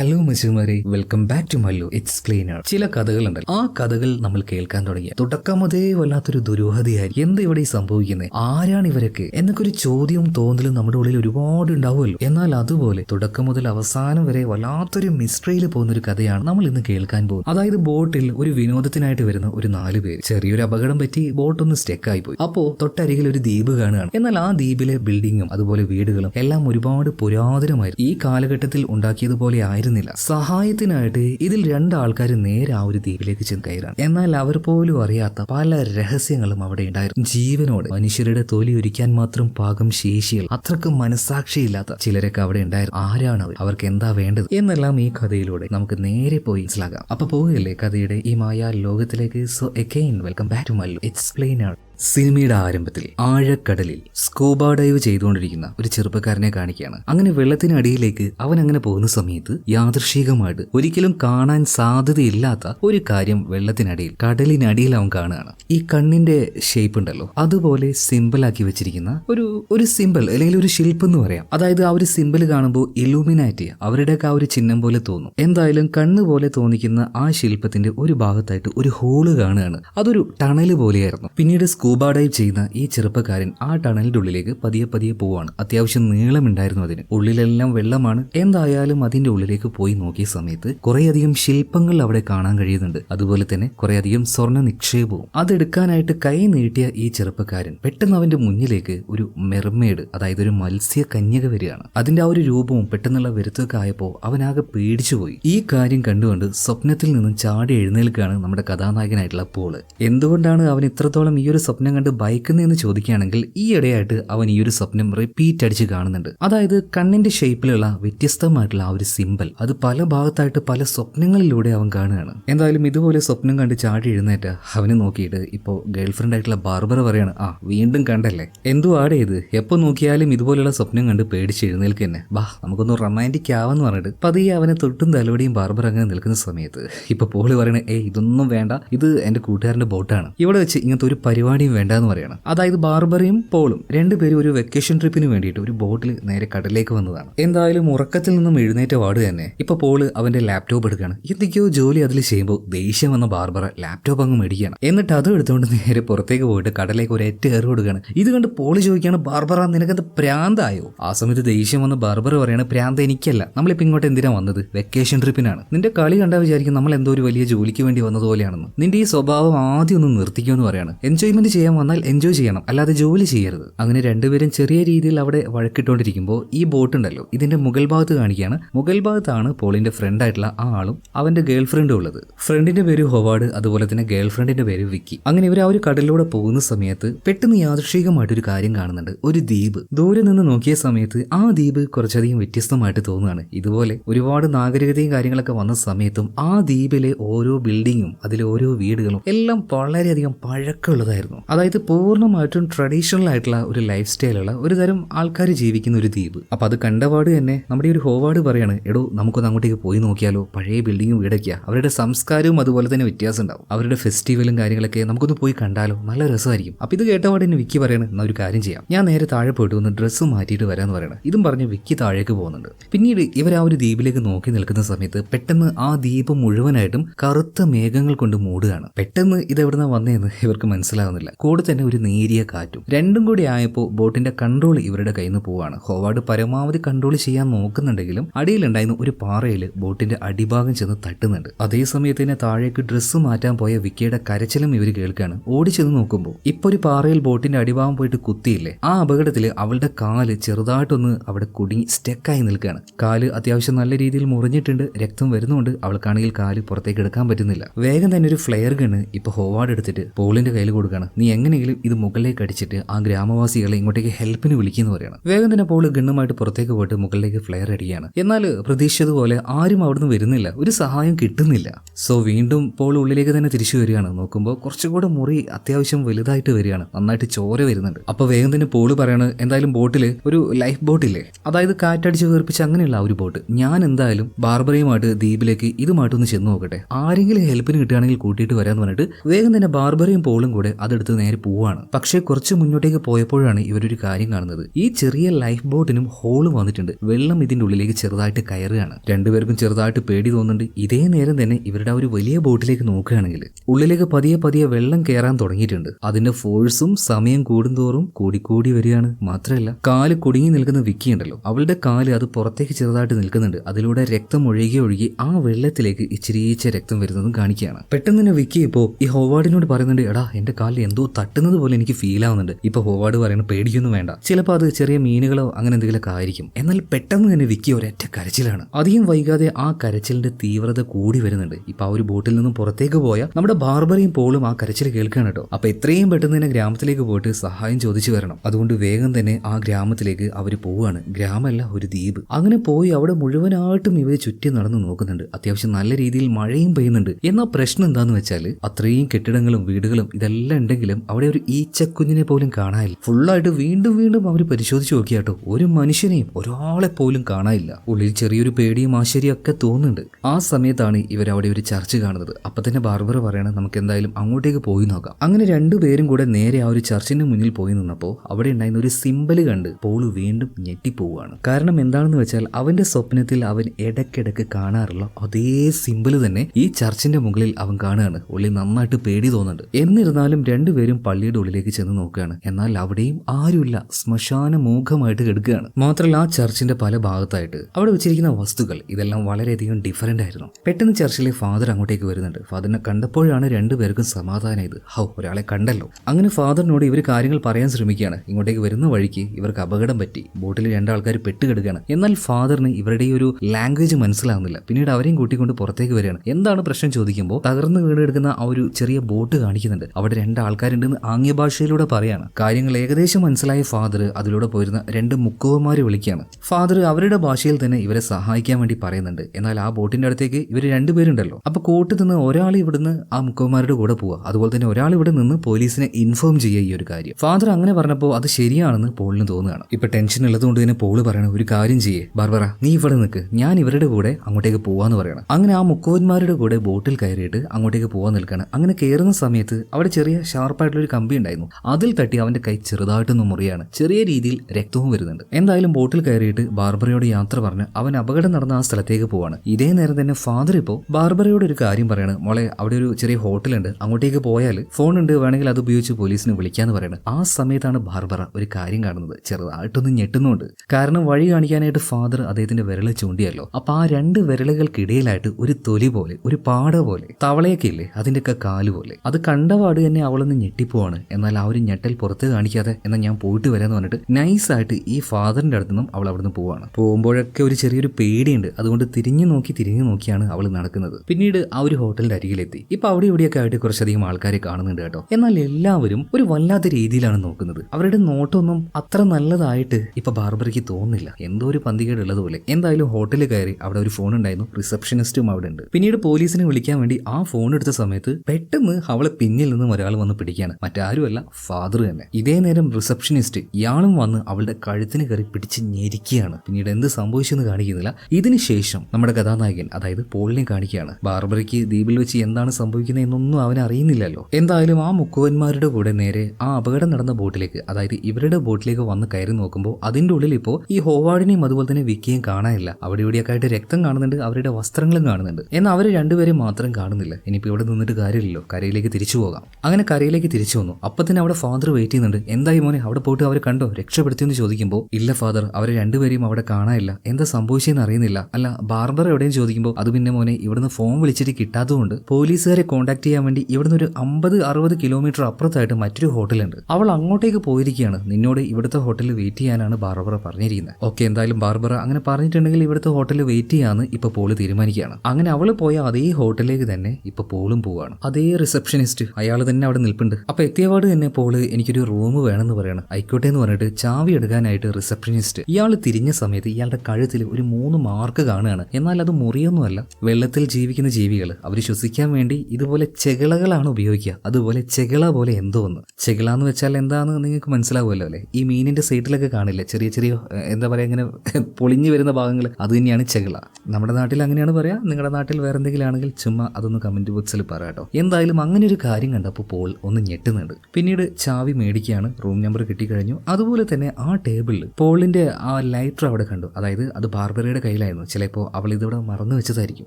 Hello മച്ചുമാരെ welcome back to Mallu explainer ചില കഥകളുണ്ട്. ആ കഥകൾ നമ്മൾ കേൾക്കാൻ തുടങ്ങിയ. തുടക്കം അതേ വല്ലാത്തൊരു ദുരൂഹതയായി. എന്ത് ഇവിടെ സംഭവിക്കുന്നത് ആരാണ് ഇവരൊക്കെ? എന്നൊക്കെ ഒരു ചോദ്യവും തോന്നലും നമ്മുടെ ഉള്ളിൽ ഒരുപാട് ഉണ്ടാവുമല്ലോ. എന്നാൽ അതുപോലെ തുടക്കം മുതൽ അവസാനം വരെ വല്ലാത്തൊരു മിസ്റ്ററിയിൽ പോകുന്ന ഒരു കഥയാണ് നമ്മൾ ഇന്ന് കേൾക്കാൻ പോകുന്നത്. അതായത് ബോട്ടിൽ ഒരു വിനോദത്തിനായിട്ട് വരുന്ന ഒരു നാല് പേര്. ചെറിയൊരു അപകടം പറ്റി ബോട്ട് ഒന്ന് സ്റ്റെക്ക് ആയി പോയി. അപ്പോ തൊട്ടരികിൽ ഒരു ദ്വീപ് കാണുകയാണ്. എന്നാൽ ആ ദ്വീപിലെ ബിൽഡിങ്ങും അതുപോലെ വീടുകളും എല്ലാം ഒരുപാട് പുരാതനമായിരുന്നു. ഈ കാലഘട്ടത്തിൽ ഉണ്ടാക്കിയതുപോലെ ആയിരുന്നില്ല. സഹായത്തിനായിട്ട് ഇതിൽ രണ്ടാൾക്കാർ നേരെ ആ ഒരു ദ്വീപിലേക്ക് ചെന്ന് കയറാണ് എന്നാൽ അവർ പോലും അറിയാത്ത പല രഹസ്യങ്ങളും അവിടെ ഉണ്ടായിരുന്നു. ജീവനോട് മനുഷ്യരുടെ തൊലി ഒരിക്കാൻ മാത്രം പാകം ശേഷികൾ അത്രക്കും മനസാക്ഷിയില്ലാത്ത ചിലരൊക്കെ അവിടെ ഉണ്ടായിരുന്നു. ആരാണ് അവർ? അവർക്ക് എന്താ വേണ്ടത്? എന്നെല്ലാം ഈ കഥയിലൂടെ നമുക്ക് നേരെ പോയി മനസ്സിലാക്കാം. അപ്പൊ പോവുകയല്ലേ കഥയുടെ ഈ മായ ലോകത്തിലേക്ക്? So again welcome back to Mallu explainer സിനിമയുടെ ആരംഭത്തിൽ ആഴക്കടലിൽ സ്കൂബ ഡൈവ് ചെയ്തുകൊണ്ടിരിക്കുന്ന ഒരു ചെറുപ്പക്കാരനെ കാണിക്കുകയാണ്. അങ്ങനെ വെള്ളത്തിനടിയിലേക്ക് അവൻ അങ്ങനെ പോകുന്ന സമയത്ത് യാദൃശികമായിട്ട് ഒരിക്കലും കാണാൻ സാധ്യതയില്ലാത്ത ഒരു കാര്യം വെള്ളത്തിനടിയിൽ കടലിനടിയിൽ അവൻ കാണുകയാണ്. ഈ കണ്ണിന്റെ ഷേപ്പ് ഉണ്ടല്ലോ അതുപോലെ സിമ്പിൾ ആക്കി വെച്ചിരിക്കുന്ന ഒരു ഒരു സിമ്പിൾ അല്ലെങ്കിൽ ഒരു ശില്പം എന്ന് പറയാം. അതായത് ആ ഒരു സിമ്പിൾ കാണുമ്പോൾ ഇലൂമിനാറ്റി അവരുടെയൊക്കെ ആ ഒരു ചിഹ്നം പോലെ തോന്നും. എന്തായാലും കണ്ണ് പോലെ തോന്നിക്കുന്ന ആ ശില്പത്തിന്റെ ഒരു ഭാഗത്തായിട്ട് ഒരു ഹോൾ കാണുകയാണ്. അതൊരു ടണൽ പോലെയായിരുന്നു. പിന്നീട് സ്കൂബ ഡൈവ് ചെയ്യുന്ന ഈ ചെറുപ്പക്കാരൻ ആ ടണലിന്റെ ഉള്ളിലേക്ക് പതിയെ പതിയെ പോവാണ്. അത്യാവശ്യം നീളമുണ്ടായിരുന്നു അതിന്. ഉള്ളിലെല്ലാം വെള്ളമാണ്. എന്തായാലും അതിന്റെ ഉള്ളിലേക്ക് പോയി നോക്കിയ സമയത്ത് കുറേയധികം ശില്പങ്ങൾ അവിടെ കാണാൻ കഴിയുന്നുണ്ട്. അതുപോലെ തന്നെ കുറേയധികം സ്വർണ നിക്ഷേപവും. അതെടുക്കാനായിട്ട് കൈ നീട്ടിയ ഈ ചെറുപ്പക്കാരൻ പെട്ടെന്ന് അവന്റെ മുന്നിലേക്ക് ഒരു മെർമേഡ് അതായത് ഒരു മത്സ്യ കന്യക വരികയാണ്. അതിന്റെ ആ ഒരു രൂപവും പെട്ടെന്നുള്ള വരുത്തൊക്കെ ആയപ്പോൾ അവനാകെ പേടിച്ചുപോയി. ഈ കാര്യം കണ്ടുകൊണ്ട് സ്വപ്നത്തിൽ നിന്നും ചാടി എഴുന്നേൽക്കുകയാണ് നമ്മുടെ കഥാനായകനായിട്ടുള്ള പോൾ. എന്തുകൊണ്ടാണ് അവൻ ഇത്രത്തോളം ഈ ഒരു സ്വപ്നം കണ്ട് ഭയക്കുന്നതെന്ന് ചോദിക്കുകയാണെങ്കിൽ ഈ ഇടയായിട്ട് അവൻ ഈ ഒരു സ്വപ്നം റിപ്പീറ്റ് അടിച്ച് കാണുന്നുണ്ട്. അതായത് കണ്ണിന്റെ ഷേപ്പിലുള്ള വ്യത്യസ്തമായിട്ടുള്ള ആ ഒരു സിമ്പൽ അത് പല ഭാഗത്തായിട്ട് പല സ്വപ്നങ്ങളിലൂടെ അവൻ കാണുകയാണ്. എന്തായാലും ഇതുപോലെ സ്വപ്നം കണ്ട് ചാടി എഴുന്നേറ്റ് അവനെ നോക്കിയിട്ട് ഇപ്പോൾ ഗേൾഫ്രണ്ട് ആയിട്ടുള്ള ബാർബർ പറയാണ് ആ വീണ്ടും കണ്ടല്ലേ? എന്തോ ആടെ ഇത്? എപ്പോൾ നോക്കിയാലും ഇതുപോലെയുള്ള സ്വപ്നം കണ്ട് പേടിച്ച് എഴുന്നേൽക്ക് തന്നെ ബാ നമുക്കൊന്ന് റൊമാന്റിക് ആവാന്ന് പറഞ്ഞിട്ട്. പതിയെ അവനെ തൊട്ടും തലവടിയും ബാർബർ അങ്ങനെ നിൽക്കുന്ന സമയത്ത് ഇപ്പൊ പോളി പറയണേ ഏയ് ഇതൊന്നും വേണ്ട. ഇത് എന്റെ കൂട്ടുകാരന്റെ ബോട്ടാണ്. ഇവിടെ വെച്ച് ഇങ്ങനത്തെ ഒരു പരിപാടിയും വേണ്ട എന്ന് പറയണം. അതായത് ബാർബറയും പോളും രണ്ടുപേരും ഒരു വെക്കേഷൻ ട്രിപ്പിന് വേണ്ടിയിട്ട് ഒരു ബോട്ടിൽ നേരെ കടലിലേക്ക് വന്നതാണ്. എന്തായാലും ഉറക്കത്തിൽ നിന്നും എഴുന്നേറ്റ വാർഡ് തന്നെ ഇപ്പൊ പോൾ അവന്റെ ലാപ്ടോപ്പ് എടുക്കുകയാണ് എന്തൊക്കെയോ ജോലി അതിൽ ചെയ്യുമ്പോൾ ദേഷ്യം വന്ന ബാർബറ ലാപ്ടോപ്പ് അങ്ങ് മേടിക്കുകയാണ്. എന്നിട്ട് അതും എടുത്തുകൊണ്ട് നേരെ പുറത്തേക്ക് പോയിട്ട് കടലേക്ക് ഒരു ഏറ്റ കയറി കൊടുക്കുകയാണ്. ഇത് കണ്ട് പോൾ ചോദിക്കുകയാണ് ബാർബറ നിനക്കത് പ്രാന്തായോ? ആ സമയത്ത് ദേഷ്യം വന്ന ബാർബർ പറയാണ് പ്രാന്ത എനിക്കല്ല. നമ്മളിപ്പോ ഇങ്ങോട്ട് എന്തിനാ വന്നത്? വെക്കേഷൻ ട്രിപ്പിനാണ്. നിന്റെ കളി കണ്ടാ വിചാരിക്കും നമ്മൾ എന്തോ ഒരു വലിയ ജോലിക്ക് വേണ്ടി വന്നതുപോലെയാണെന്ന് നിന്റെ ഈ സ്വഭാവം ആദ്യം ഒന്ന് നിർത്തിക്കുമെന്ന് പറയാണ്. എൻജോയ്മെന്റ് ചെയ്യാൻ വന്നാൽ എൻജോയ് ചെയ്യണം. അല്ലാതെ ജോലി ചെയ്യരുത്. അങ്ങനെ രണ്ടുപേരും ചെറിയ രീതിയിൽ അവിടെ വഴക്കിട്ടുകൊണ്ടിരിക്കുമ്പോൾ ഈ ബോട്ട് ഉണ്ടല്ലോ ഇതിന്റെ മുകൾ ഭാഗത്ത് കാണിക്കുകയാണ്. മുകൾ ഭാഗത്താണ് പോളിന്റെ ഫ്രണ്ട് ആയിട്ടുള്ള ആ ആളും അവന്റെ ഗേൾ ഫ്രണ്ടും ഉള്ളത്. ഫ്രണ്ടിന്റെ പേര് ഹൊവാർഡ് അതുപോലെ തന്നെ ഗേൾ ഫ്രണ്ടിന്റെ പേര് വിക്കി. അങ്ങനെ ഇവർ ആ ഒരു കടലിലൂടെ പോകുന്ന സമയത്ത് പെട്ടെന്ന് യാദൃശികമായിട്ടൊരു കാര്യം കാണുന്നുണ്ട്. ഒരു ദ്വീപ്. ദൂരെ നിന്ന് നോക്കിയ സമയത്ത് ആ ദ്വീപ് കുറച്ചധികം വ്യത്യസ്തമായിട്ട് തോന്നുകയാണ്. ഇതുപോലെ ഒരുപാട് നാഗരികതയും കാര്യങ്ങളൊക്കെ വന്ന സമയത്തും ആ ദ്വീപിലെ ഓരോ ബിൽഡിങ്ങും അതിലെ ഓരോ വീടുകളും എല്ലാം വളരെയധികം പഴക്കമുള്ളതായിരുന്നു. അതായത് പൂർണമായിട്ടും ട്രഡീഷണൽ ആയിട്ടുള്ള ഒരു ലൈഫ് സ്റ്റൈലുള്ള ഒരു തരം ആൾക്കാർ ജീവിക്കുന്ന ഒരു ദ്വീപ്. അപ്പോൾ അത് കണ്ടപാട് തന്നെ നമ്മുടെ ഒരു ഹോവാർഡ് പറയാണ് എടോ നമുക്കൊന്ന് അങ്ങോട്ടേക്ക് പോയി നോക്കിയാലോ? പഴയ ബിൽഡിങ്ങും വീടൊക്കെയാണ് അവരുടെ സംസ്കാരവും അതുപോലെ തന്നെ വ്യത്യാസം ഉണ്ടാവും അവരുടെ ഫെസ്റ്റിവലും കാര്യങ്ങളൊക്കെ നമുക്കൊന്ന് പോയി കണ്ടാലോ? നല്ല രസമായിരിക്കും. അപ്പോൾ ഇത് കേട്ടപാട് തന്നെ വിക്കി പറയണത് എന്നാ ഒരു കാര്യം ചെയ്യാം. ഞാൻ നേരെ താഴെ പോയിട്ട് ഒന്ന് ഡ്രസ്സ് മാറ്റിയിട്ട് വരാന്ന് പറയണം. ഇതും പറഞ്ഞ് വിക്കി താഴേക്ക് പോകുന്നുണ്ട്. പിന്നീട് ഇവർ ആ ഒരു ദ്വീപിലേക്ക് നോക്കി നിൽക്കുന്ന സമയത്ത് പെട്ടെന്ന് ആ ദ്വീപ് മുഴുവനായിട്ടും കറുത്ത മേഘങ്ങൾ കൊണ്ട് മൂടുകയാണ്. പെട്ടെന്ന് ഇത് എവിടുന്ന വന്നതെന്ന് ഇവർക്ക് മനസ്സിലാവുന്നില്ല. കൂടെ തന്നെ ഒരു നേരിയ കാറ്റും. രണ്ടും കൂടി ആയപ്പോൾ ബോട്ടിന്റെ കൺട്രോൾ ഇവരുടെ കയ്യിൽ നിന്ന് പോവാണ്. ഹോവാർഡ് പരമാവധി കൺട്രോൾ ചെയ്യാൻ നോക്കുന്നുണ്ടെങ്കിലും അടിയിലുണ്ടായിരുന്ന ഒരു പാറയിൽ ബോട്ടിന്റെ അടിഭാഗം ചെന്ന് തട്ടുന്നുണ്ട്. അതേ സമയത്ത് തന്നെ താഴേക്ക് ഡ്രസ്സ് മാറ്റാൻ പോയ വിക്കിയുടെ കരച്ചിലും ഇവർ കേൾക്കുകയാണ് ഓടി ചെന്ന് നോക്കുമ്പോൾ ഇപ്പൊ ഒരു പാറയിൽ ബോട്ടിന്റെ അടിഭാഗം പോയിട്ട് കുത്തിയില്ലേ? ആ അപകടത്തിൽ അവളുടെ കാൽ ചെറുതായിട്ടൊന്ന് അവിടെ കുടുങ്ങി സ്റ്റെക്കായി നിൽക്കുകയാണ് കാൽ അത്യാവശ്യം നല്ല രീതിയിൽ മുറിഞ്ഞിട്ടുണ്ട്. രക്തം വരുന്നുണ്ട്. അവൾക്കാണെങ്കിൽ കാൽ പുറത്തേക്ക് എടുക്കാൻ പറ്റുന്നില്ല. വേഗം തന്നെ ഒരു ഫ്ലെയർ ഗണ് ഇപ്പൊ ഹോവാർഡ് എടുത്തിട്ട് പോളിന്റെ കയ്യിൽ കൊടുക്കുകയാണ് എങ്ങനെയെങ്കിലും ഇത് മുകളിലേക്ക് അടിച്ചിട്ട് ആ ഗ്രാമവാസികളെ ഇങ്ങോട്ടേക്ക് ഹെൽപ്പിന് വിളിക്കുന്നു പറയണം. വേഗം തന്നെ പോൾ ഗണ്ണുമായിട്ട് പുറത്തേക്ക് പോയിട്ട് മുകളിലേക്ക് ഫ്ലെയർ അടിക്കുകയാണ്. എന്നാൽ പ്രതീക്ഷിച്ചതുപോലെ ആരും അവിടുന്ന് വരുന്നില്ല. ഒരു സഹായം കിട്ടുന്നില്ല. സോ വീണ്ടും പോൾ ഉള്ളിലേക്ക് തന്നെ തിരിച്ചു വരികയാണ്. നോക്കുമ്പോൾ കുറച്ചുകൂടെ മുറി അത്യാവശ്യം വലുതായിട്ട് വരികയാണ്. നന്നായിട്ട് ചോര വരുന്നുണ്ട്. അപ്പൊ വേഗം തന്നെ പോൾ പറയാണ് എന്തായാലും ബോട്ടിൽ ഒരു ലൈഫ് ബോട്ടില്ലേ അതായത് കാറ്റടിച്ച് വീർപ്പിച്ച് അങ്ങനെയുള്ള ഒരു ബോട്ട് ഞാൻ എന്തായാലും ബാർബറയുമായിട്ട് ദ്വീപിലേക്ക് ഇതുമായിട്ടൊന്ന് ചെന്ന് നോക്കട്ടെ. ആരെങ്കിലും ഹെൽപ്പിന് കിട്ടുകയാണെങ്കിൽ കൂട്ടിയിട്ട് വരാന്ന് പറഞ്ഞിട്ട് വേഗം തന്നെ ബാർബറയും പോളും കൂടെ അതെടുത്ത് നേരെ പോവാണ്. പക്ഷേ കുറച്ച് മുന്നോട്ടേക്ക് പോയപ്പോഴാണ് ഇവരൊരു കാര്യം കാണുന്നത്. ഈ ചെറിയ ലൈഫ് ബോട്ടിനും ഹോൾ വന്നിട്ടുണ്ട്. വെള്ളം ഇതിന്റെ ഉള്ളിലേക്ക് ചെറുതായിട്ട് കയറുകയാണ്. രണ്ടുപേർക്കും ചെറുതായിട്ട് പേടി തോന്നുന്നുണ്ട്. ഇതേ നേരം തന്നെ ഇവരുടെ ഒരു വലിയ ബോട്ടിലേക്ക് നോക്കുകയാണെങ്കിൽ ഉള്ളിലേക്ക് പതിയെ പതിയെ വെള്ളം കയറാൻ തുടങ്ങിയിട്ടുണ്ട്. അതിന്റെ ഫോഴ്സും സമയം കൂടുന്തോറും കൂടിക്കൂടി വരികയാണ്. മാത്രമല്ല കാൽ കുടുങ്ങി നിൽക്കുന്ന വിക്കി ഉണ്ടല്ലോ. അവളുടെ കാൽ അത് പുറത്തേക്ക് ചെറുതായിട്ട് നിൽക്കുന്നുണ്ട്. അതിലൂടെ രക്തം ഒഴുകി ഒഴുകി ആ വെള്ളത്തിലേക്ക് ഇച്ചിരീച്ച രക്തം വരുന്നതും കാണിക്കുകയാണ്. പെട്ടെന്ന് തന്നെ വിക്കി ഇപ്പോ ഈ ഹോവാർഡിനോട് പറയുന്നുണ്ട് എടാ എന്റെ കാലിൽ എന്തോ തട്ടുന്നത് പോലെ എനിക്ക് ഫീൽ ആവുന്നുണ്ട്. ഇപ്പൊ ഹോവാർഡ് പറയുന്നത് പേടിക്കൊന്നും വേണ്ട. ചിലപ്പോൾ അത് ചെറിയ മീനുകളോ അങ്ങനെ എന്തെങ്കിലുമൊക്കെ ആയിരിക്കും. എന്നാൽ പെട്ടെന്ന് തന്നെ വിക്കി ഒരൊറ്റ കരച്ചിലാണ്. അധികം വൈകാതെ ആ കരച്ചിലിന്റെ തീവ്രത കൂടി വരുന്നുണ്ട്. ഇപ്പൊ ആ ഒരു ബോട്ടിൽ നിന്നും പുറത്തേക്ക് പോയ നമ്മുടെ ബാർബറിയും പോളും ആ കരച്ചിൽ കേൾക്കുകയാണ് കേട്ടോ. അപ്പൊ എത്രയും പെട്ടെന്ന് തന്നെ ഗ്രാമത്തിലേക്ക് പോയിട്ട് സഹായം ചോദിച്ചു വരണം. അതുകൊണ്ട് വേഗം തന്നെ ആ ഗ്രാമത്തിലേക്ക് അവർ പോവുകയാണ്. ഗ്രാമമല്ല ഒരു ദ്വീപ്. അങ്ങനെ പോയി അവിടെ മുഴുവനായിട്ടും ഇവർ ചുറ്റി നടന്ന് നോക്കുന്നുണ്ട്. അത്യാവശ്യം നല്ല രീതിയിൽ മഴയും പെയ്യുന്നുണ്ട്. എന്നാ പ്രശ്നം എന്താന്ന് വെച്ചാൽ അത്രയും കെട്ടിടങ്ങളും വീടുകളും ഇതെല്ലാം ഉണ്ടെങ്കിലും അവിടെ ഒരു ഈച്ചക്കുഞ്ഞിനെ പോലും കാണാനില്ല. ഫുള്ളായിട്ട് വീണ്ടും വീണ്ടും അവർ പരിശോധിച്ച് നോക്കിയാട്ടോ. ഒരു മനുഷ്യനെയും ഒരാളെ പോലും കാണാനില്ല. ഉള്ളിൽ ചെറിയൊരു പേടിയും ആശ്ചര്യം ഒക്കെ തോന്നുന്നുണ്ട്. ആ സമയത്താണ് ഇവർ അവിടെ ഒരു ചർച്ച് കാണുന്നത്. അപ്പൊ തന്നെ ബാർബർ പറയണം നമുക്ക് എന്തായാലും അങ്ങോട്ടേക്ക് പോയി നോക്കാം. അങ്ങനെ രണ്ടുപേരും കൂടെ നേരെ ആ ഒരു ചർച്ചിന്റെ മുന്നിൽ പോയി നിന്നപ്പോൾ അവിടെ ഉണ്ടായിരുന്ന ഒരു സിമ്പൽ കണ്ട് പോൾ വീണ്ടും ഞെട്ടിപ്പോവുകയാണ്. കാരണം എന്താണെന്ന് വെച്ചാൽ അവന്റെ സ്വപ്നത്തിൽ അവൻ ഇടയ്ക്കിടയ്ക്ക് കാണാറുള്ള അതേ സിമ്പിൾ തന്നെ ഈ ചർച്ചിന്റെ മുകളിൽ അവൻ കാണുകയാണ്. ഉള്ളിൽ നന്നായിട്ട് പേടി തോന്നുന്നുണ്ട്. എന്നിരുന്നാലും രണ്ടുപേരും പള്ളിയുടെ ഉള്ളിലേക്ക് ചെന്ന് നോക്കുകയാണ്. എന്നാൽ അവിടെയും ആരുമില്ല. ശ്മശാന മൂഖമായിട്ട് കിടക്കുകയാണ്. മാത്രമല്ല ആ ചർച്ചിന്റെ പല ഭാഗത്തായിട്ട് അവിടെ വെച്ചിരിക്കുന്ന വസ്തുക്കൾ ഇതെല്ലാം വളരെയധികം ഡിഫറന്റ് ആയിരുന്നു. പെട്ടെന്ന് ചർച്ചിലെ ഫാദർ അങ്ങോട്ടേക്ക് വരുന്നുണ്ട്. ഫാദറിനെ കണ്ടപ്പോഴാണ് രണ്ടുപേർക്കും സമാധാനമായത് ഹൗ ഒരാളെ കണ്ടല്ലോ. അങ്ങനെ ഫാദറിനോട് ഇവർ കാര്യങ്ങൾ പറയാൻ ശ്രമിക്കുകയാണ്. ഇങ്ങോട്ടേക്ക് വരുന്ന വഴിക്ക് ഇവർക്ക് അപകടം പറ്റി. ബോട്ടിൽ രണ്ടാൾക്കാർ പെട്ടുകിടക്കുകയാണ്. എന്നാൽ ഫാദറിന് ഇവരുടെ ഈ ഒരു ലാംഗ്വേജ് മനസ്സിലാവുന്നില്ല. പിന്നീട് അവരെയും കൂട്ടിക്കൊണ്ട് പുറത്തേക്ക് വരികയാണ്. എന്താണ് പ്രശ്നം ചോദിക്കുമ്പോൾ തകർന്ന് വീട് കിടക്കുന്ന ആ ഒരു ചെറിയ ബോട്ട് കാണിക്കുന്നുണ്ട്. അവിടെ രണ്ട് ആൾക്കാരുണ്ടെന്ന് ആംഗ്യ ഭാഷയിലൂടെ പറയാണ്. കാര്യങ്ങൾ ഏകദേശം മനസ്സിലായ ഫാദർ അതിലൂടെ പോയിരുന്ന രണ്ട് മുക്കുവന്മാരെ വിളിക്കുകയാണ്. ഫാദർ അവരുടെ ഭാഷയിൽ തന്നെ ഇവരെ സഹായിക്കാൻ വേണ്ടി പറയുന്നുണ്ട്. എന്നാൽ ആ ബോട്ടിന്റെ അടുത്തേക്ക് ഇവർ രണ്ടുപേരുണ്ടല്ലോ അപ്പൊ കോട്ട് നിന്ന് ഒരാൾ ഇവിടുന്ന് ആ മുക്കുവന്മാരുടെ കൂടെ പോവുക അതുപോലെ തന്നെ ഒരാൾ ഇവിടെ നിന്ന് പോലീസിനെ ഇൻഫോം ചെയ്യുക ഈ ഒരു കാര്യം. ഫാദർ അങ്ങനെ പറഞ്ഞപ്പോൾ അത് ശരിയാണെന്ന് പോളിന് തോന്നുകയാണ്. ഇപ്പൊ ടെൻഷൻ ഉള്ളതുകൊണ്ട് തന്നെ പോൾ പറയണ ഒരു കാര്യം ചെയ്യേ. ബാർബറ നീ ഇവിടെ നിൽക്ക് ഞാൻ ഇവരുടെ കൂടെ അങ്ങോട്ടേക്ക് പോവാന്ന് പറയണം. അങ്ങനെ ആ മുക്കുവന്മാരുടെ കൂടെ ബോട്ടിൽ കയറിയിട്ട് അങ്ങോട്ടേക്ക് പോവാൻ നിൽക്കുകയാണ് അങ്ങനെ കയറുന്ന സമയത്ത് അവിടെ ചെറിയ ഷാർപ്പായിട്ടുള്ള കമ്പി ഉണ്ടായിരുന്നു. അതിൽ തട്ടി അവന്റെ കൈ ചെറുതായിട്ടൊന്നും മുറിയാണ്. ചെറിയ രീതിയിൽ രക്തവും വരുന്നുണ്ട്. എന്തായാലും ബോട്ടിൽ കയറിയിട്ട് ബാർബറയോട് യാത്ര പറഞ്ഞ് അവൻ അപകടം നടന്ന ആ സ്ഥലത്തേക്ക് പോവാണ്. ഇതേ നേരം തന്നെ ഫാദർ ഇപ്പോൾ ബാർബറയോട് ഒരു കാര്യം പറയാണ്. മോളെ അവിടെ ഒരു ചെറിയ ഹോട്ടലുണ്ട്. അങ്ങോട്ടേക്ക് പോയാൽ ഫോൺ ഉണ്ട്. വേണമെങ്കിൽ അത് ഉപയോഗിച്ച് പോലീസിനെ വിളിക്കാന്ന് പറയുന്നത് ആ സമയത്താണ് ബാർബറ ഒരു കാര്യം കാണുന്നത്. ചെറുതായിട്ടൊന്ന് ഞെട്ടുന്നുണ്ട്. കാരണം വഴി കാണിക്കാനായിട്ട് ഫാദർ അദ്ദേഹത്തിന്റെ വിരൽ ചൂണ്ടിയല്ലോ. അപ്പൊ ആ രണ്ട് വിരലുകൾക്കിടയിലായിട്ട് ഒരു തൊലി പോലെ ഒരു പാട പോലെ തവളയൊക്കെ ഇല്ലേ? അതിന്റെയൊക്കെ കാൽ പോലെ. അത് കണ്ടപാട് തന്നെ അവളൊന്ന് ഞെട്ടിപ്പോവാണ്. എന്നാൽ ആ ഒരു ഞെട്ടൽ പുറത്ത് കാണിക്കാതെ എന്നാൽ ഞാൻ പോയിട്ട് വരാന്ന് പറഞ്ഞിട്ട് നൈസായിട്ട് ഈ ഫാദറിന്റെ അടുത്ത് നിന്നും അവൾ അവിടുന്ന് പോവാണ്. പോകുമ്പോഴൊക്കെ ഒരു ചെറിയൊരു പേടിയുണ്ട്. അതുകൊണ്ട് തിരിഞ്ഞു നോക്കി തിരിഞ്ഞു നോക്കിയാണ് അവൾ നടക്കുന്നത്. പിന്നീട് ആ ഒരു ഹോട്ടലിന്റെ അരികിലെത്തി. ഇപ്പൊ അവിടെ ഇവിടെയൊക്കെ ആയിട്ട് കുറച്ചധികം ആൾക്കാരെ കാണുന്നുണ്ട് കേട്ടോ. എന്നാൽ എല്ലാവരും ഒരു വല്ലാത്ത രീതിയിലാണ് നോക്കുന്നത്. അവരുടെ നോട്ടമൊന്നും അത്ര നല്ലതായിട്ട് ഇപ്പൊ ബാർബറിക്ക് തോന്നുന്നില്ല. എന്തോ ഒരു പന്തികേട് ഉള്ളതുപോലെ എന്തായാലും ഹോട്ടലിൽ കയറി അവിടെ ഒരു ഫോൺ ഉണ്ടായിരുന്നു. റിസപ്ഷനിസ്റ്റും അവിടെ ഉണ്ട്. പിന്നീട് പോലീസിനെ വിളിക്കാൻ വേണ്ടി ആ ഫോൺ എടുത്ത സമയത്ത് പെട്ടെന്ന് അവളെ പിന്നിൽ നിന്നും ഒരാൾ വന്ന് പിടിക്കുകയാണ് മറ്റാരുമല്ല ഫാദർ തന്നെ. ഇതേ നേരം റിസപ്ഷനിസ്റ്റ് ഇയാളും വന്ന് അവളുടെ കഴുത്തിന് കയറി പിടിച്ച് ഞെരിക്കുകയാണ്. പിന്നീട് എന്ത് സംഭവിച്ചെന്ന് കാണിക്കുന്നില്ല. ഇതിനുശേഷം നമ്മുടെ കഥാനായകൻ അതായത് പോളിനെ കാണിക്കുകയാണ്. ബാർബറിക്ക് ദ്വീപിൽ വെച്ച് എന്താണ് സംഭവിക്കുന്നത് എന്നൊന്നും അവൻ അറിയുന്നില്ലല്ലോ. എന്തായാലും ആ മുക്കുവന്മാരുടെ കൂടെ നേരെ ആ അപകടം നടന്ന ബോട്ടിലേക്ക് അതായത് ഇവരുടെ ബോട്ടിലേക്ക് വന്ന് കയറി നോക്കുമ്പോൾ അതിന്റെ ഉള്ളിൽ ഇപ്പോൾ ഈ ഹോവാർഡിനെയും അതുപോലെ തന്നെ വിക്കിയും കാണാനില്ല. അവിടെ ഇവിടെയൊക്കെ ആയിട്ട് രക്തം കാണുന്നുണ്ട് അവരുടെ വസ്ത്രങ്ങളും കാണുന്നുണ്ട്. എന്നാൽ അവർ രണ്ടുപേരും മാത്രം കാണുന്നില്ല. ഇനിയിപ്പോൾ ഇവിടെ നിന്നിട്ട് കാര്യമില്ലല്ലോ. കരയിലേക്ക് തിരിച്ചു പോകാം. അങ്ങനെ കരയിലേക്ക് തിരിച്ചു വന്നു. അപ്പൊ തന്നെ അവിടെ ഫാദർ വെയിറ്റ് ചെയ്യുന്നുണ്ട്. എന്തായി മോനെ? അവിടെ പോയിട്ട് അവരെ കണ്ടോ? രക്ഷപ്പെടുത്തിയെന്ന് ചോദിക്കുമ്പോൾ ഇല്ല ഫാദർ അവരെ രണ്ടുപേരെയും അവിടെ കാണാനില്ല. എന്താ സംഭവിച്ചതെന്ന് അറിയുന്നില്ല. അല്ല ബാർബർ എവിടെയും ചോദിക്കുമ്പോൾ അത് പിന്നെ മോനെ ഇവിടുന്ന് ഫോൺ വിളിച്ചിട്ട് കിട്ടാത്തതുകൊണ്ട് പോലീസുകാരെ കോൺടാക്ട് ചെയ്യാൻ വേണ്ടി ഇവിടുന്ന് ഒരു അമ്പത് അറുപത് കിലോമീറ്റർ അപ്പുറത്തായിട്ട് മറ്റൊരു ഹോട്ടലുണ്ട്. അവൾ അങ്ങോട്ടേക്ക് പോയിരിക്കുകയാണ്. നിന്നോട് ഇവിടുത്തെ ഹോട്ടലിൽ വെയിറ്റ് ചെയ്യാനാണ് ബാർബറ പറഞ്ഞിരിക്കുന്നത് ഓക്കെ എന്തായാലും ബാർബറ അങ്ങനെ പറഞ്ഞിട്ടുണ്ടെങ്കിൽ ഇവിടുത്തെ ഹോട്ടലിൽ വെയിറ്റ് ചെയ്യാന്ന് ഇപ്പൊ പോൾ തീരുമാനിക്കുകയാണ്. അങ്ങനെ അവൾ പോയ അതേ ഹോട്ടലിലേക്ക് തന്നെ ഇപ്പൊ പോളും പോവാണ്. അതേ റിസപ്ഷനിസ്റ്റ് അയാൾ തന്നെ അവിടെ നിൽപ്പുണ്ട്. അപ്പൊ എത്തിയപാട് തന്നെ പോൾ എനിക്കൊരു റൂം വേണമെന്ന് പറയണം. ആയിക്കോട്ടെ എന്ന് പറഞ്ഞിട്ട് ചാവി എടുക്കാനായിട്ട് റിസപ്ഷനിസ്റ്റ് ഇയാൾ തിരിഞ്ഞ സമയത്ത് ഇയാളുടെ കഴുത്തിൽ ഒരു മൂന്ന് മാർക്ക് കാണുകയാണ്. എന്നാൽ അത് മുറിയൊന്നുമല്ല. വെള്ളത്തിൽ ജീവിക്കുന്ന ജീവികൾ. അവർ ശ്വസിക്കാൻ വേണ്ടി ഇതുപോലെ ചെകിളകളാണ് ഉപയോഗിക്കുക. അതുപോലെ ചെകിള പോലെ എന്തോ ഒന്ന്. ചെകിള എന്ന് വെച്ചാൽ എന്താണെന്ന് നിങ്ങൾക്ക് മനസ്സിലാവുമല്ലോ അല്ലേ? ഈ മീനിന്റെ സൈഡിലൊക്കെ കാണില്ലേ? ചെറിയ ചെറിയ എന്താ പറയുക ഇങ്ങനെ പൊളിഞ്ഞു വരുന്ന ഭാഗങ്ങൾ. അത് തന്നെയാണ് ചെകിള. നമ്മുടെ നാട്ടിൽ അങ്ങനെയാണ് പറയാ. നിങ്ങളുടെ നാട്ടിൽ വേറെ എന്തെങ്കിലും ആണെങ്കിൽ ചുമ്മാ അതൊന്ന് കമന്റ് ബോക്സിൽ പറയാട്ടോ എന്തായാലും അങ്ങനെ ഒരു കാര്യം കണ്ടപ്പോൾ പോൾ ഒന്ന് ഒന്ന് ഞെട്ടുന്നുണ്ട്. പിന്നീട് ചാവി മേടിക്കുകയാണ്. Room number കിട്ടിക്കഴിഞ്ഞു. അതുപോലെ തന്നെ ആ ടേബിളിൽ പോളിന്റെ ആ ലൈറ്റർ അവിടെ കണ്ടു. അതായത് അത് ബാർബറയുടെ കയ്യിലായിരുന്നു. ചിലപ്പോൾ അവൾ ഇതിവിടെ മറന്നു വെച്ചതായിരിക്കും.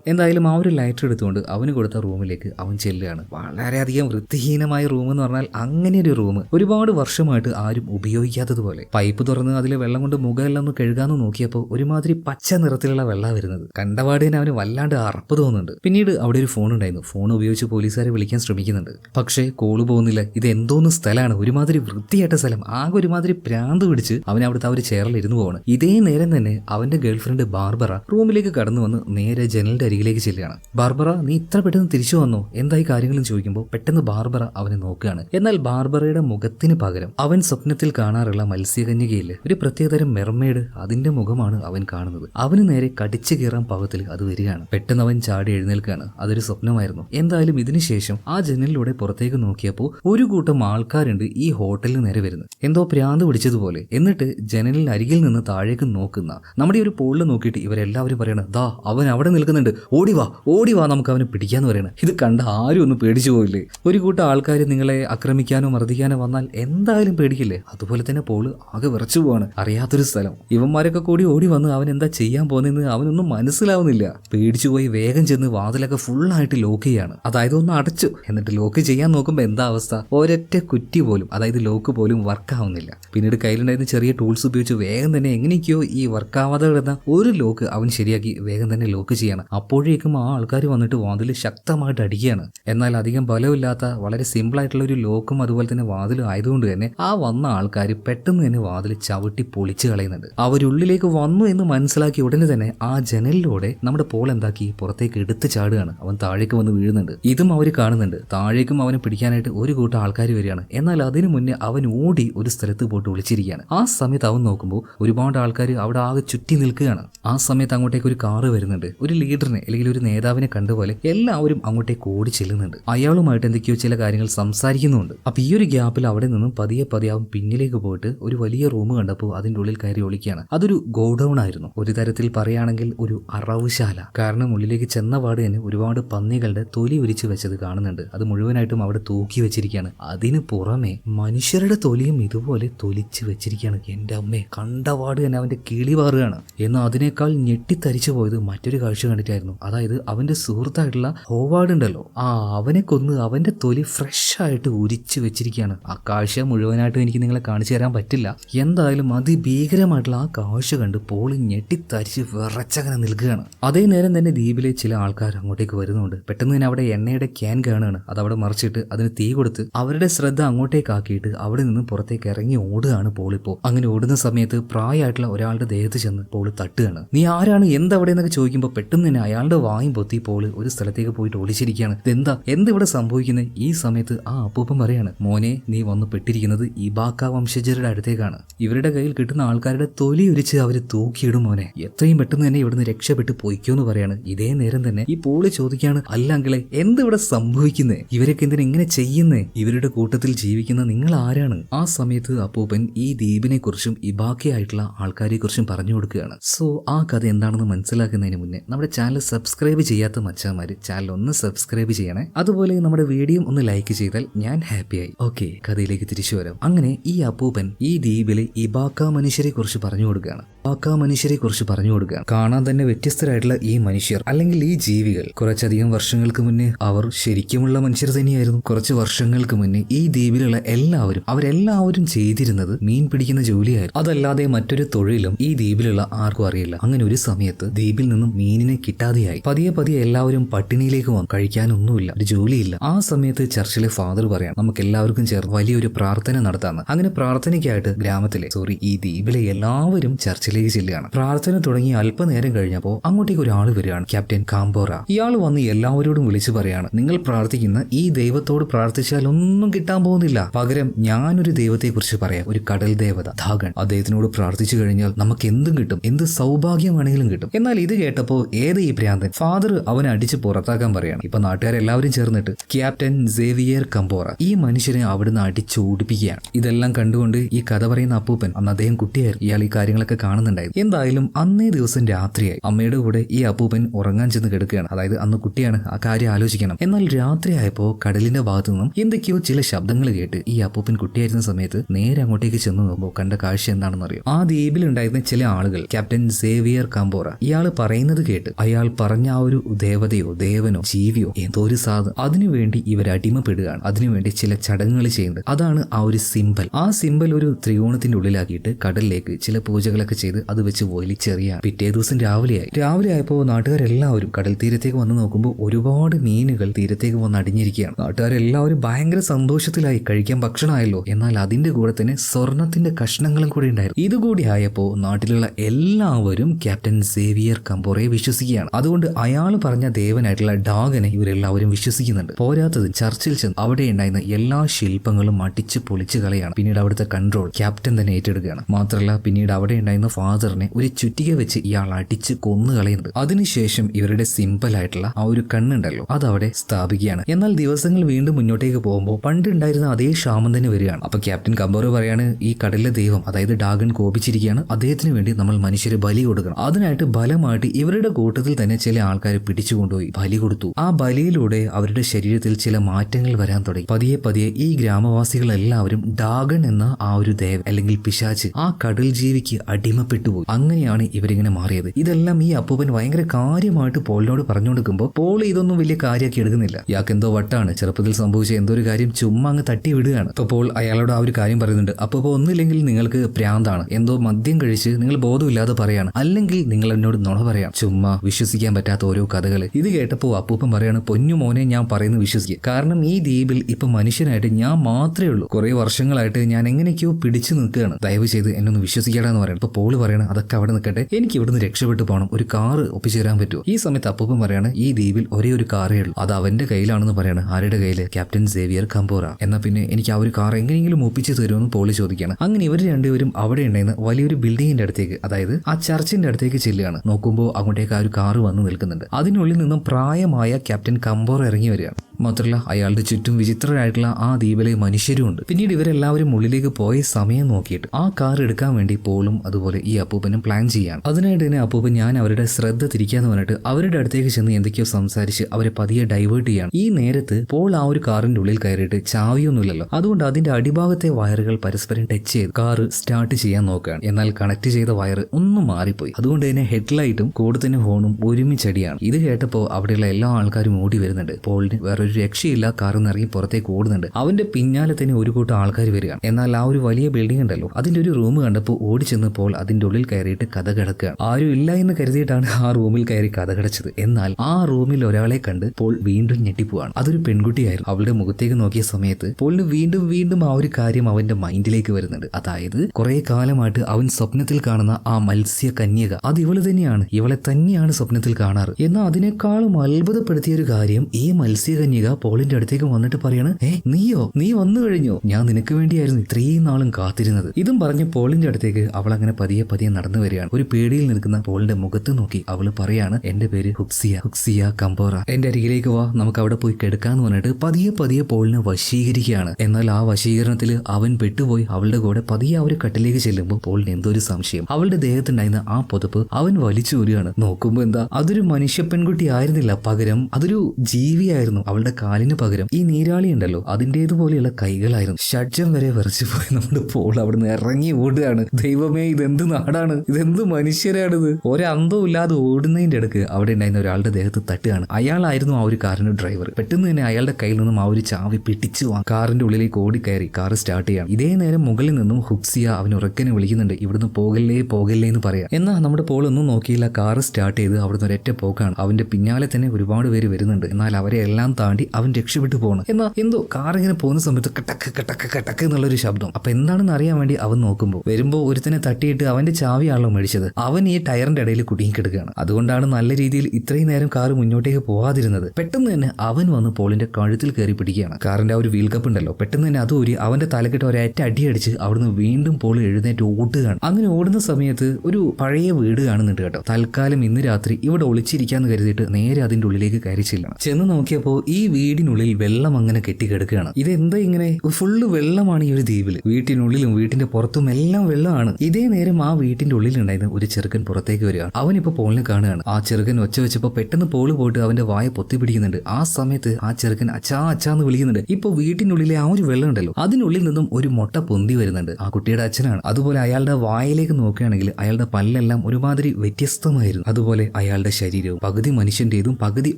എന്തായാലും ആ ഒരു ലൈറ്റർ എടുത്തുകൊണ്ട് അവന് കൊടുത്ത റൂമിലേക്ക് അവൻ ചെല്ലുകയാണ്. വളരെയധികം വൃത്തിഹീനമായ റൂം എന്ന് പറഞ്ഞാൽ അങ്ങനെ ഒരു റൂം. ഒരുപാട് വർഷമായിട്ട് ആരും ഉപയോഗിക്കാത്തതുപോലെ. പൈപ്പ് തുറന്ന് അതിലെ വെള്ളം കൊണ്ട് മുഖമെല്ലാം ഒന്ന് കഴുകാന്ന് നോക്കിയപ്പോൾ ഒരുമാതിരി പച്ച നിറത്തിലുള്ള വെള്ളം വരുന്നത്. കണ്ടപാട് തന്നെ അവന് വല്ലാണ്ട് അറപ്പ് തോന്നുന്നുണ്ട്. പിന്നീട് അവിടെ ഒരു ഫോൺ ഉണ്ടായിരുന്നു. ഫോൺ ഉപയോഗിച്ച് പോലീസുകാരെ വിളിക്കാൻ ശ്രമിക്കുന്നുണ്ട്. പക്ഷേ കോൾ പോകുന്നില്ല. ഇത് എന്തോന്ന് സ്ഥലമാണ്. ഒരുമാതിരി വൃത്തിയായിട്ട സ്ഥലം. ആകെ ഒരുമാതിരി പ്രാന്ത് പിടിച്ച് അവൻ അവിടുത്തെ ആ ഒരു ചെയറിൽ ഇരുന്ന് പോവാണ്. ഇതേ നേരം തന്നെ അവന്റെ ഗേൾഫ്രണ്ട് ബാർബറ റൂമിലേക്ക് കടന്നു വന്ന് നേരെ ജനലിന്റെ അരികിലേക്ക് ചെല്ലുകയാണ്. ബാർബറ നീ ഇത്ര പെട്ടെന്ന് തിരിച്ചു വന്നോ? എന്തായി കാര്യങ്ങളും ചോദിക്കുമ്പോൾ പെട്ടെന്ന് ബാർബറ അവനെ നോക്കുകയാണ്. എന്നാൽ ബാർബറയുടെ മുഖത്തിന് പകരം അവൻ സ്വപ്നത്തിൽ കാണാറുള്ള മത്സ്യകന്യകയിലെ ഒരു പ്രത്യേകതരം മെർമേഡ് അതിന്റെ മുഖമാണ് അവൻ കാണുന്നത്. അവന് നേരെ കടിച്ചു കയറാൻ പാകത്തിൽ അത് വരികയാണ്. പെട്ടെന്ന് അവൻ ചാടി എഴുന്നേൽക്കുകയാണ്. അതൊരു സ്വപ്നമായിരുന്നു. എന്തായാലും ഇതിനുശേഷം ആ ജനലിലൂടെ പുറത്തേക്ക് നോക്കിയപ്പോൾ ഒരു കൂട്ടം ആൾക്കാരുണ്ട് ഈ ഹോട്ടലിന് നേരെ വരുന്നത്. എന്തോ പ്രാന്ത് പിടിച്ചതുപോലെ. എന്നിട്ട് ജനലിൽ അരികിൽ നിന്ന് താഴേക്ക് നോക്കുന്ന നമ്മുടെ ഒരു പോളിൽ നോക്കിയിട്ട് ഇവരെല്ലാവരും പറയണം ദാ അവൻ അവിടെ നിൽക്കുന്നുണ്ട്. ഓടി വാ ഓടി വാ നമുക്ക് അവനെ പിടിക്കാന്ന് പറയണം ഇത് കണ്ട ആരും ഒന്ന് പേടിച്ചു പോയില്ലേ? ഒരു കൂട്ടം ആൾക്കാർ നിങ്ങളെ ആക്രമിക്കാനോ മർദ്ദിക്കാനോ വന്നാൽ എന്തായാലും പേടിക്കില്ലേ? അതുപോലെ തന്നെ പോൾ ആകെ വിറച്ചു പോവാണ്. അറിയാത്തൊരു സ്ഥലം. ഇവന്മാരൊക്കെ കൂടി ഓടി വന്ന് അവൻ എന്താ ചെയ്യാൻ പോകുന്നതെന്ന് അവനൊന്നും മനസ്സിലാവുന്നില്ല. പേടിച്ചു പോയി വേഗം ചെന്ന് വാതിലൊക്കെ ഫുള്ളായിട്ട് ലോക്ക് ചെയ്യാണ്. അതായത് ഒന്ന് അടച്ചു. എന്നിട്ട് ലോക്ക് ചെയ്യാൻ നോക്കുമ്പോൾ എന്താ അവസ്ഥ. ഒരൊറ്റ കുറ്റി പോലും അതായത് ലോക്ക് പോലും വർക്ക് ആവുന്നില്ല പിന്നീട് കയ്യിലുണ്ടായിരുന്ന ചെറിയ ടൂൾസ് ഉപയോഗിച്ച് വേഗം തന്നെ എങ്ങനെയൊക്കെയോ ഈ വർക്ക് ആവാതെ കിടന്ന ഒരു ലോക്ക് അവൻ ശരിയാക്കി വേഗം തന്നെ ലോക്ക് ചെയ്യണം. അപ്പോഴേക്കും ആ ആൾക്കാർ വന്നിട്ട് വാതിൽ ശക്തമായിട്ട് അടിക്കുകയാണ്. എന്നാൽ അധികം ബലമില്ലാത്ത വളരെ സിമ്പിൾ ആയിട്ടുള്ള ഒരു ലോക്കും അതുപോലെ തന്നെ വാതിലും ആയതുകൊണ്ട് തന്നെ ആ വന്ന ആൾക്കാർ പെട്ടെന്ന് തന്നെ വാതിൽ ചവിട്ടി പൊളിച്ചു കളയുന്നുണ്ട്. അവരുള്ളിലേക്ക് വന്നു എന്ന് മനസ്സിലാക്കി ഉടനെ തന്നെ ആ ജനലിലൂടെ നമ്മുടെ പോൾ എന്താക്കി പുറത്തേക്ക് എടുത്തു ചാടുകയാണ്. അവൻ താഴേക്ക് വന്ന് വീഴുന്നുണ്ട്. ഇതും അവർ കാണുന്നുണ്ട്. താഴേക്കും അവനെ പിടിക്കാനായിട്ട് ഒരു കൂട്ടം ആൾക്കാർ വരികയാണ്. എന്നാൽ അതിനു മുന്നേ അവൻ ഓടി ഒരു സ്ഥലത്ത് പോയിട്ട് വിളിച്ചിരിക്കുകയാണ് ആ സമയത്ത് അവൻ നോക്കുമ്പോൾ ഒരുപാട് ആൾക്കാർ അവിടെ ആകെ ചുറ്റി നിൽക്കുകയാണ്. ആ സമയത്ത് അങ്ങോട്ടേക്ക് ഒരു കാറ് വരുന്നുണ്ട്. ഒരു ലീഡറിനെ അല്ലെങ്കിൽ ഒരു നേതാവിനെ കണ്ടുപോലെ എല്ലാവരും അങ്ങോട്ടേക്ക് ഓടി ചെല്ലുന്നുണ്ട്. അയാളുമായിട്ട് എന്തൊക്കെയോ ചില കാര്യങ്ങൾ സംസാരിക്കുന്നുണ്ട് അപ്പൊ ഈ ഒരു ഗ്യാപ്പിൽ അവിടെ നിന്നും പതിയെ പതിയെ അവൻ പിന്നിലേക്ക് പോയിട്ട് ഒരു വലിയ റൂം കണ്ടപ്പോൾ അതിന്റെ ഉള്ളിൽ കയറി ഒളിക്കുകയാണ്. അതൊരു ഗോഡൌൺ ആയിരുന്നു. ഒരു തരത്തിൽ പറയുകയാണെങ്കിൽ ഒരു അറവുശാല. കാരണം ഉള്ളിലേക്ക് ചെന്ന പാട് തന്നെ ഒരുപാട് പന്നികളുടെ തൊലി ഒരിച്ച് വെച്ചത് കാണുന്നുണ്ട്. അത് മുഴുവനായിട്ടും അവിടെ തൂക്കി വെച്ചിരിക്കുകയാണ്. അതിന് പുറമെ മനുഷ്യരുടെ തൊലിയും ഇതുപോലെ തൊലിച്ച് വെച്ചിരിക്കുകയാണ്. എന്റെ അമ്മേ കണ്ടപാട് തന്നെ അവന്റെ കിളി പാറുകയാണ്. എന്നാൽ അതിനേക്കാൾ ഞെട്ടിത്തരിച്ചു പോയത് മറ്റൊരു കാഴ്ച കണ്ടിട്ടായിരുന്നു. അതായത് അവന്റെ സുഹൃത്തായിട്ടുള്ള ഹോവാർഡ് ഉണ്ടല്ലോ. ആ അവനെ കൊന്ന് അവന്റെ തൊലി ഫ്രഷ് ആയിട്ട് ഉരിച്ച് വെച്ചിരിക്കുകയാണ്. ആ കാഴ്ച മുഴുവനായിട്ടും എനിക്ക് നിങ്ങളെ കാണിച്ചു തരാൻ പറ്റില്ല. എന്തായാലും അതിഭീകരമായിട്ടുള്ള ആ കാഴ്ച കണ്ട് പോളി ഞെട്ടിത്തരിച്ച് വിറച്ചങ്ങനെ നിൽക്കുകയാണ്. അതേ നേരം തന്നെ ദ്വീപിലെ ചില ആൾക്കാർ അങ്ങോട്ടേക്ക് വരുന്നുണ്ട്. പെട്ടെന്ന് തന്നെ അവിടെ എണ്ണയുടെ ക്യാൻ കാണുകയാണ്. അത് അവിടെ മറിച്ചിട്ട് അതിന് തീ അവരുടെ ശ്രദ്ധ അങ്ങോട്ടേക്കാക്കിയിട്ട് അവിടെ നിന്ന് പുറത്തേക്ക് ഇറങ്ങി ഓടുകയാണ് പോളിപ്പോ. അങ്ങനെ ഓടുന്ന സമയത്ത് പ്രായമായിട്ടുള്ള ഒരാളുടെ ദേഹത്ത് ചെന്ന് പോളി തട്ടുകയാണ്. നീ ആരാണ്? എന്തവിടെ എന്നൊക്കെ ചോദിക്കുമ്പോൾ പെട്ടെന്ന് തന്നെ അയാളുടെ വായും പൊത്തി പോൾ ഒരു സ്ഥലത്തേക്ക് പോയിട്ട് ഒളിച്ചിരിക്കുകയാണ്. എന്താ എന്തിവിടെ സംഭവിക്കുന്നത് ഈ സമയത്ത് ആ അപ്പൂപ്പൻ പറയാണ് മോനെ നീ വന്ന് പെട്ടിരിക്കുന്നത് ഇബാക്ക വംശജരുടെ അടുത്തേക്കാണ്. ഇവരുടെ കയ്യിൽ കിട്ടുന്ന ആൾക്കാരുടെ തൊലി ഒരിച്ച് അവർ തൂക്കിയിടും മോനെ. എത്രയും പെട്ടെന്ന് തന്നെ ഇവിടുന്ന് രക്ഷപ്പെട്ട് പോയിക്കോന്ന് പറയാണ്. ഇതേ നേരം തന്നെ ഈ പോളി ചോദിക്കുകയാണ് അല്ല എന്തിവിടെ സംഭവിക്കുന്നത് ഇവരൊക്കെ എന്തിനാ ഇങ്ങനെ ചെയ്യുന്നേ ഇവരുടെ കൂട്ടത്തിൽ ജീവിക്കുന്ന നിങ്ങൾ ആരാണ്? ആ സമയത്ത് അപ്പൂപ്പൻ ഈ ദ്വീപിനെ കുറിച്ചും ഇബാക്കയായിട്ടുള്ള ആൾക്കാരെ കുറിച്ചും പറഞ്ഞു കൊടുക്കുകയാണ്. സോ ആ കഥ എന്താണെന്ന് മനസ്സിലാക്കുന്നതിന് മുന്നേ നമ്മുടെ ചാനൽ സബ്സ്ക്രൈബ് ചെയ്യാത്ത മച്ചാമാര് ചാനൽ ഒന്ന് സബ്സ്ക്രൈബ് ചെയ്യണേ. അതുപോലെ നമ്മുടെ വീഡിയോ ഒന്ന് ലൈക്ക് ചെയ്താൽ ഞാൻ ഹാപ്പിയായി. ഓക്കെ കഥയിലേക്ക് തിരിച്ചു വരാം. അങ്ങനെ ഈ അപ്പൂപ്പൻ ഈ ദ്വീപിലെ ഇബാക്ക മനുഷ്യരെ കുറിച്ച് പറഞ്ഞു കൊടുക്കുകയാണ്. ഇബാക്ക മനുഷ്യരെ കുറിച്ച് പറഞ്ഞു കൊടുക്കുക. കാണാൻ തന്നെ വ്യത്യസ്തരായിട്ടുള്ള ഈ മനുഷ്യർ അല്ലെങ്കിൽ ഈ ജീവികൾ. കുറച്ചധികം വർഷങ്ങൾക്ക് മുന്നേ അവർ ശരിക്കുമുള്ള മനുഷ്യർ തന്നെയായിരുന്നു. കുറച്ച് വർഷങ്ങൾക്ക് മുന്നേ ഈ ദ്വീപിലുള്ള എല്ലാവരും അവരെല്ലാവരും ചെയ്തിരുന്നത് മീൻ പിടിക്കുന്ന ജോലിയായിരുന്നു. അതല്ലാതെ മറ്റൊരു തൊഴിലും ഈ ദ്വീപിലുള്ള ആർക്കും അറിയില്ല. അങ്ങനെ ഒരു സമയത്ത് ദ്വീപിൽ നിന്നും മീനിനെ കിട്ടാതെയായി. പതിയെ പതിയെ എല്ലാവരും പട്ടിണിയിലേക്ക് വന്നു. കഴിക്കാനൊന്നുമില്ല ഒരു ജോലിയില്ല. ആ സമയത്ത് ചർച്ചിലെ ഫാദർ പറയാം നമുക്ക് എല്ലാവർക്കും ചേർന്ന് വലിയൊരു പ്രാർത്ഥന നടത്താമെന്ന്. അങ്ങനെ പ്രാർത്ഥനയ്ക്കായിട്ട് ഗ്രാമത്തിലെ സോറി ഈ ദ്വീപിലെ എല്ലാവരും ചർച്ചിലേക്ക് ചെല്ലുകയാണ് പ്രാർത്ഥന തുടങ്ങി അല്പനേരം കഴിഞ്ഞപ്പോൾ അങ്ങോട്ടേക്ക് ഒരാൾ വരികയാണ്. ക്യാപ്റ്റൻ കാംബോറ ഇയാൾ വന്ന് എല്ലാവരോടും വിളിച്ചു പറയാണ് നിങ്ങൾ പ്രാർത്ഥിക്കുന്ന ഈ ദൈവത്തോട് പ്രാർത്ഥിച്ചാൽ ഒന്നും കിട്ടാൻ പോകുന്നില്ല. പകരം ഞാനൊരു ദൈവത്തെ കുറിച്ച് പറയാം. ഒരു കടൽ ദേവത ധാഗൺ അദ്ദേഹത്തിനോട് പ്രാർത്ഥിച്ചു കഴിഞ്ഞാൽ നമുക്ക് എന്തും കിട്ടും. എന്ത് സൗഭാഗ്യം വേണമെങ്കിലും കിട്ടും. എന്നാൽ ഇത് കേട്ടപ്പോൾ ഏത് ഈ ഭ്രാന്തൻ ഫാദർ അവനെ അടിച്ച് പുറത്താക്കാൻ പറയാണ്. ഇപ്പൊ നാട്ടുകാരെല്ലാവരും ചേർന്നിട്ട് ക്യാപ്റ്റൻ സേവിയർ കമ്പോറ ഈ മനുഷ്യനെ അവിടുന്ന് അടിച്ചോടിപ്പിക്കുകയാണ്. ഇതെല്ലാം കണ്ടുകൊണ്ട് ഈ കഥ പറയുന്ന അപ്പൂപ്പൻ അന്ന് അദ്ദേഹം കുട്ടിയായിരുന്നു. ഇയാൾ ഈ കാര്യങ്ങളൊക്കെ കാണാൻ കാണുന്നുണ്ടായിരുന്നു. എന്തായാലും അന്നേ ദിവസം രാത്രിയായി. അമ്മയുടെ കൂടെ ഈ അപ്പൂപ്പൻ ഉറങ്ങാൻ ചെന്ന് കിടക്കുകയാണ്. അതായത് അന്ന് കുട്ടിയാണ് ആ കാര്യം ആലോചിക്കണം. എന്നാൽ രാത്രിയായപ്പോ കടലിന്റെ ഭാഗത്തു നിന്നും എന്തൊക്കെയോ ചില ശബ്ദങ്ങൾ കേട്ട് ഈ അപ്പൂപ്പൻ കുട്ടിയായിരുന്ന സമയത്ത് നേരെ അങ്ങോട്ടേക്ക് ചെന്ന് നോക്കുമ്പോൾ കണ്ട കാഴ്ച എന്താണെന്ന് അറിയാം? ആ ദ്വീപിൽ ഉണ്ടായിരുന്ന ചില ആളുകൾ ക്യാപ്റ്റൻ സേവിയർ കമ്പോറ ഇയാൾ പറയുന്നത് കേട്ട് അയാൾ പറഞ്ഞ ആ ഒരു ദേവതയോ ദേവനോ ജീവിയോ എന്തോ ഒരു സാധനം. അതിനുവേണ്ടി ഇവർ അടിമപ്പെടുകയാണ്. അതിനുവേണ്ടി ചില ചടങ്ങുകൾ ചെയ്യുന്നത്. അതാണ് ആ ഒരു സിമ്പൽ. ആ സിമ്പൽ ഒരു ത്രികോണത്തിന്റെ ഉള്ളിലാക്കിയിട്ട് കടലിലേക്ക് ചില പൂജകളൊക്കെ അത് വെച്ച് വലിച്ചെറിയാൻ പിറ്റേ ദിവസം രാവിലെയായി. രാവിലെ ആയപ്പോൾ നാട്ടുകാരെല്ലാവരും കടൽ തീരത്തേക്ക് വന്ന് നോക്കുമ്പോൾ ഒരുപാട് മീനുകൾ തീരത്തേക്ക് വന്ന് അടിഞ്ഞിരിക്കുകയാണ്. നാട്ടുകാരെല്ലാവരും ഭയങ്കര സന്തോഷത്തിലായി. കഴിക്കാൻ ഭക്ഷണമായല്ലോ. എന്നാൽ അതിന്റെ കൂടെ തന്നെ സ്വർണത്തിന്റെ കഷ്ണങ്ങളും കൂടി ഉണ്ടായിരുന്നു. ഇതുകൂടി ആയപ്പോൾ നാട്ടിലുള്ള എല്ലാവരും ക്യാപ്റ്റൻ സേവിയർ കമ്പോറയെ വിശ്വസിക്കുകയാണ്. അതുകൊണ്ട് അയാൾ പറഞ്ഞ ദേവനായിട്ടുള്ള ഡാഗനെ ഇവരെല്ലാവരും വിശ്വസിക്കുന്നുണ്ട്. പോരാത്തത് ചർച്ചിൽ ചെന്ന് അവിടെ ഉണ്ടായിരുന്ന എല്ലാ ശില്പങ്ങളും അടിച്ച് പൊളിച്ച് കളയാണ്. പിന്നീട് അവിടുത്തെ കൺട്രോൾ ക്യാപ്റ്റൻ തന്നെ ഏറ്റെടുക്കുകയാണ്. മാത്രമല്ല പിന്നീട് അവിടെ ഉണ്ടായിരുന്ന ഫാദറിനെ ഒരു ചുറ്റിക വെച്ച് ഇയാൾ അടിച്ച് കൊന്നു കളയുന്നത്. അതിനുശേഷം ഇവരുടെ സിമ്പിൾ ആയിട്ടുള്ള ആ ഒരു കണ്ണുണ്ടല്ലോ അത് അവിടെ സ്ഥാപിക്കുകയാണ്. എന്നാൽ ദിവസങ്ങൾ വീണ്ടും മുന്നോട്ടേക്ക് പോകുമ്പോൾ പണ്ടുണ്ടായിരുന്ന അതേ ക്ഷാമം തന്നെ വരികയാണ്. അപ്പൊ ക്യാപ്റ്റൻ കമ്പോറോ പറയാണ് ഈ കടലിലെ ദൈവം അതായത് ഡാഗൺ കോപിച്ചിരിക്കുകയാണ്. അദ്ദേഹത്തിന് വേണ്ടി നമ്മൾ മനുഷ്യരെ ബലി കൊടുക്കണം. അതിനായിട്ട് ബലമായിട്ട് ഇവരുടെ കൂട്ടത്തിൽ തന്നെ ചില ആൾക്കാർ പിടിച്ചു കൊണ്ടുപോയി ബലി കൊടുത്തു. ആ ബലിയിലൂടെ അവരുടെ ശരീരത്തിൽ ചില മാറ്റങ്ങൾ വരാൻ തുടങ്ങി. പതിയെ പതിയെ ഈ ഗ്രാമവാസികളെല്ലാവരും ഡാഗൺ എന്ന ആ ഒരു ദേവ അല്ലെങ്കിൽ പിശാച്ച് ആ കടൽ ജീവിക്ക് അടിമപ്പെട്ടു പോയി അങ്ങനെയാണ് ഇവരിങ്ങനെ മാറിയത്. ഇതെല്ലാം ഈ അപ്പൂപ്പൻ ഭയങ്കര കാര്യമായിട്ട് പോളിനോട് പറഞ്ഞു കൊടുക്കുമ്പോൾ പോൾ ഇതൊന്നും വലിയ കാര്യമാക്കി എടുക്കുന്നില്ല. ഇയാൾക്ക് എന്തോ വട്ടാണ്. ചെറുപ്പത്തിൽ സംഭവിച്ച എന്തോ ഒരു കാര്യം ചുമ്മാ അങ്ങ് തട്ടി വിടുകയാണ്. അപ്പോൾ പോൾ അയാളോട് ആ ഒരു കാര്യം പറയുന്നുണ്ട്. അപ്പോൾ ഒന്നില്ലെങ്കിൽ നിങ്ങൾക്ക് പ്രാന്താണ്. എന്തോ മദ്യം കഴിച്ച് നിങ്ങൾ ബോധമില്ലാതെ പറയാണ്. അല്ലെങ്കിൽ നിങ്ങൾ എന്നോട് നുണ പറയാം. ചുമ്മാ വിശ്വസിക്കാൻ പറ്റാത്ത ഓരോ കഥകൾ ഇത് കേട്ടപ്പോൾ അപ്പൂപ്പൻ പറയാണ് പൊന്നു മോനെ ഞാൻ പറയുന്നത് വിശ്വസിക്കുക കാരണം ഈ ദ്വീപിൽ ഇപ്പൊ മനുഷ്യനായിട്ട് ഞാൻ മാത്രമേ ഉള്ളൂ. കുറെ വർഷങ്ങളായിട്ട് ഞാൻ എങ്ങനെയൊക്കെയോ പിടിച്ചു നിൽക്കുകയാണ്. ദയവ് ചെയ്ത് എന്നൊന്ന് വിശ്വസിക്കടാന്ന് പറയുന്നത് ഇപ്പൊ പോൾ പറയണം അതൊക്കെ അവിടെ നിൽക്കട്ടെ. എനിക്ക് ഇവിടുന്ന് രക്ഷപ്പെട്ടു പോകണം ഒരു കാർ ഒപ്പിച്ചു തരാൻ പറ്റുമോ? ഈ സമയത്ത് അപ്പൂപ്പൻ പറയാണ് ഈ ദ്വീപിൽ ഒരേ ഒരു കാറേ ഉള്ളൂ. അത് അവന്റെ കയ്യിലാണെന്ന് പറയാണ്. ആരുടെ കയ്യിൽ ക്യാപ്റ്റൻ സേവിയർ കമ്പോറ എന്നാ പിന്നെ എനിക്ക് ആ ഒരു കാർ എങ്ങനെയെങ്കിലും ഒപ്പിച്ചു തരുമെന്ന് പോളി ചോദിക്കുകയാണ്. അങ്ങനെ ഇവർ രണ്ടുപേരും അവിടെ ഉണ്ടായിരുന്ന വലിയൊരു ബിൽഡിങ്ങിന്റെ അടുത്തേക്ക് അതായത് ആ ചർച്ചിന്റെ അടുത്തേക്ക് ചെല്ലുകയാണ്. നോക്കുമ്പോൾ അങ്ങോട്ടേക്ക് ആ ഒരു കാർ വന്ന് നിൽക്കുന്നുണ്ട്. അതിനുള്ളിൽ നിന്നും പ്രായമായ ക്യാപ്റ്റൻ കമ്പോറ ഇറങ്ങി വരികയാണ്. മാത്രമല്ല അയാളുടെ ചുറ്റും വിചിത്രരായിട്ടുള്ള ആ ദ്വീപിലെ മനുഷ്യരും ഉണ്ട്. പിന്നീട് ഇവരെല്ലാവരും ഉള്ളിലേക്ക് പോയ സമയം നോക്കിയിട്ട് ആ കാർ എടുക്കാൻ വേണ്ടി പോളും അതുപോലെ ഈ അപ്പൂപ്പനും പ്ലാൻ ചെയ്യാണ് അതിനായിട്ട് തന്നെ അപ്പൂപ്പൻ ഞാൻ അവരുടെ ശ്രദ്ധ തിരിക്കാന്ന് പറഞ്ഞിട്ട് അവരുടെ അടുത്തേക്ക് ചെന്ന് എന്തൊക്കെയോ സംസാരിച്ച് അവരെ പതിയെ ഡൈവേർട്ട് ചെയ്യാണ്. ഈ നേരത്ത് പോൾ ആ ഒരു കാറിന്റെ ഉള്ളിൽ കയറിയിട്ട് ചാവിയൊന്നുമില്ലല്ലോ. അതുകൊണ്ട് അതിന്റെ അടിഭാഗത്തെ വയറുകൾ പരസ്പരം ടച്ച് ചെയ്ത് കാർ സ്റ്റാർട്ട് ചെയ്യാൻ നോക്കുകയാണ്. എന്നാൽ കണക്ട് ചെയ്ത വയർ ഒന്നും മാറിപ്പോയി. അതുകൊണ്ട് തന്നെ ഹെഡ്ലൈറ്റും ലൈറ്റും തന്നെ ഹോണും ഒരുമിച്ചടിയാണ്. ഇത് കേട്ടപ്പോൾ അവിടെയുള്ള എല്ലാ ആൾക്കാരും ഓടി വരുന്നുണ്ട്. പോളിന് രക്ഷയില്ല കാറിൽ നിന്ന് ഇറങ്ങി പുറത്തേക്ക് ഓടുന്നുണ്ട്. അവന്റെ പിന്നാലെ തന്നെ ഒരു കൂട്ടം ആൾക്കാർ വരികയാണ്. എന്നാൽ ആ ഒരു വലിയ ബിൽഡിംഗ് ഉണ്ടല്ലോ അതിന്റെ ഒരു റൂം കണ്ടപ്പോൾ ഓടി ചെന്നപ്പോൾ അതിന്റെ ഉള്ളിൽ കയറിയിട്ട് കഥ കിടക്കുകയാണ്. ആരും ഇല്ല എന്ന് കരുതിയിട്ടാണ് ആ റൂമിൽ കയറി കഥ കിടച്ചത്. എന്നാൽ ആ റൂമിൽ ഒരാളെ കണ്ട് പോൾ വീണ്ടും ഞെട്ടിപ്പോവാണ്. അതൊരു പെൺകുട്ടിയായിരുന്നു. അവളുടെ മുഖത്തേക്ക് നോക്കിയ സമയത്ത് പോളിന് വീണ്ടും വീണ്ടും ആ ഒരു കാര്യം അവന്റെ മൈൻഡിലേക്ക് വരുന്നുണ്ട്. അതായത് കുറെ കാലമായിട്ട് അവൻ സ്വപ്നത്തിൽ കാണുന്ന ആ മത്സ്യ കന്യക അത് ഇവൾ തന്നെയാണ്. ഇവളെ തന്നെയാണ് സ്വപ്നത്തിൽ കാണാറ്. എന്നാൽ അതിനേക്കാളും അത്ഭുതപ്പെടുത്തിയ ഒരു കാര്യം ഈ മത്സ്യകന്യക പോളിന്റെ അടുത്തേക്ക് വന്നിട്ട് പറയാണ് ഏ നീയോ? നീ വന്നു കഴിഞ്ഞോ? ഞാൻ നിനക്ക് വേണ്ടിയായിരുന്നു ഇത്രയും നാളും കാത്തിരുന്നത്. ഇതും പറഞ്ഞ് പോളിന്റെ അടുത്തേക്ക് അവൾ അങ്ങനെ പതിയെ പതിയെ നടന്നു വരികയാണ്. ഒരു പേടിയിൽ നിൽക്കുന്ന പോളിന്റെ മുഖത്ത് നോക്കി അവൾ പറയാണ് എന്റെ പേര് ഹുക്സിയ ഹുക്സിയ കമ്പോറ. എന്റെ അരികിലേക്ക് വാ നമുക്ക് അവിടെ പോയി കിടക്കാന്ന് പറഞ്ഞിട്ട് പതിയെ പതിയെ പോളിനെ വശീകരിക്കുകയാണ്. എന്നാൽ ആ വശീകരണത്തിൽ അവൻ പെട്ടുപോയി. അവളുടെ കൂടെ പതിയെ ആ ഒരു കട്ടിലേക്ക് ചെല്ലുമ്പോൾ പോളിന് എന്തോ ഒരു സംശയം. അവളുടെ ദേഹത്തുണ്ടായിരുന്ന ആ പൊതുപ്പ് അവൻ വലിച്ചു വരികയാണ് നോക്കുമ്പോ എന്താ അതൊരു മനുഷ്യ പെൺകുട്ടി ആയിരുന്നില്ല പകരം. അതൊരു ജീവിയായിരുന്നു. അവളുടെ കാലിന് പകരം ഈ നീരാളി ഉണ്ടല്ലോ അതിന്റെതുപോലെയുള്ള കൈകളായിരുന്നു. ഷഡ്ജം വരെ വിറച്ചു പോയി നമ്മുടെ പോൾ അവിടുന്ന് ഇറങ്ങി ഓടുകയാണ്. ദൈവമേ ഇതെന്ത് നാടാണ്? ഇതെന്ത് മനുഷ്യരാണിത്? ഒരന്തവും ഇല്ലാതെ ഓടുന്നതിന്റെ അടുക്ക് അവിടെ ഉണ്ടായിരുന്ന ഒരാളുടെ ദേഹത്ത് തട്ടുകയാണ്. അയാളായിരുന്നു ആ ഒരു കാറിന്റെ ഡ്രൈവർ. പെട്ടെന്ന് തന്നെ അയാളുടെ കയ്യിൽ നിന്നും ആ ഒരു ചാവി പിടിച്ചു വാ കാറിന്റെ ഉള്ളിലേക്ക് ഓടി കയറി കാർ സ്റ്റാർട്ട് ചെയ്യാം ഇതേ നേരം മുകളിൽ നിന്നും ഹുക്സിയ അവൻ ഉറക്കനെ വിളിക്കുന്നുണ്ട്. ഇവിടുന്ന് പോകല്ലേ പോകല്ലേ എന്ന് പറയാം. എന്നാൽ നമ്മുടെ പോൾ ഒന്നും നോക്കിയില്ല. കാർ സ്റ്റാർട്ട് ചെയ്ത് അവിടുന്ന് ഒരൊറ്റ പോക്കാണ്. അവന്റെ പിന്നാലെ തന്നെ ഒരുപാട് പേര് വരുന്നുണ്ട്. എന്നാൽ അവരെ എല്ലാം താണ്ടി അവൻ രക്ഷപ്പെട്ടു പോകണം. എന്നാൽ എന്തോ കാർ ഇങ്ങനെ പോകുന്ന സമയത്ത് കട്ടക്ക് കട്ടക്ക് കട്ടക്ക് എന്നുള്ളൊരു ശബ്ദം. അപ്പൊ എന്താണെന്ന് അറിയാൻ വേണ്ടി അവൻ നോക്കുമ്പോൾ വരുമ്പോൾ ഒരുത്തനെ തട്ടിയിട്ട് അവന്റെ ചാവിയാണല്ലോ മേടിച്ചത്. അവൻ ഈ ടയറിന്റെ ഇടയിൽ കുടുങ്ങിക്കിടക്കുകയാണ് അതുകൊണ്ടാണ് നല്ല രീതിയിൽ ഇത്രയും നേരം കാർ മുന്നോട്ടേക്ക് പോവാതിരുന്നത്. പെട്ടെന്ന് തന്നെ അവൻ വന്ന് പോളിന്റെ കഴുത്തിൽ കയറി പിടിക്കുകയാണ്. കാറിന്റെ ആ ഒരു വീൽ കപ്പ് ഉണ്ടല്ലോ പെട്ടെന്ന് തന്നെ അത് ഒരു അവന്റെ തലക്കെട്ട് ഒരേറ്റ അടിയടിച്ച് അവിടുന്ന് വീണ്ടും പോൾ എഴുന്നേറ്റ് ഓടുകയാണ്. അങ്ങനെ ഓടുന്ന സമയത്ത് ഒരു പഴയ വീട് കാണുന്നുണ്ട് കേട്ടോ. തൽക്കാലം ഇന്ന് രാത്രി ഇവിടെ ഒളിച്ചിരിക്കാന്ന് കരുതിയിട്ട് നേരെ അതിന്റെ ഉള്ളിലേക്ക് കയറി ചെല്ലണം. ചെന്ന് നോക്കിയപ്പോൾ ഈ ഈ വീടിനുള്ളിൽ വെള്ളം അങ്ങനെ കെട്ടിക്കിടക്കുകയാണ്. ഇതെന്താ ഇങ്ങനെ? ഫുള്ള് വെള്ളമാണ് ഈ ഒരു ദ്വീപിൽ വീട്ടിനുള്ളിലും വീട്ടിന്റെ പുറത്തും എല്ലാം വെള്ളമാണ്. ഇതേ നേരം ആ വീട്ടിന്റെ ഉള്ളിൽ ഉണ്ടായിരുന്ന ഒരു ചെറുക്കൻ പുറത്തേക്ക് വരികയാണ്. അവൻ അവനിപ്പോ പോളിനെ കാണുകയാണ്. ആ ചെറുക്കൻ ഒച്ച വെച്ചപ്പോ പെട്ടെന്ന് പോൾ പോയിട്ട് അവന്റെ വായ പൊത്തി പിടിക്കുന്നുണ്ട്. ആ സമയത്ത് ആ ചെറുക്കൻ അച്ഛാ അച്ഛാന്ന് വിളിക്കുന്നുണ്ട്. ഇപ്പൊ വീട്ടിനുള്ളിലെ ആ ഒരു വെള്ളം ഉണ്ടല്ലോ. അതിനുള്ളിൽ നിന്നും ഒരു മുട്ട പൊന്തി വരുന്നുണ്ട്. ആ കുട്ടിയുടെ അച്ഛനാണ്. അതുപോലെ അയാളുടെ വായിലേക്ക് നോക്കുകയാണെങ്കിൽ അയാളുടെ പല്ലെല്ലാം ഒരുമാതിരി വ്യത്യസ്തമായിരുന്നു. അതുപോലെ അയാളുടെ ശരീരവും പകുതി മനുഷ്യന്റേതും പകുതി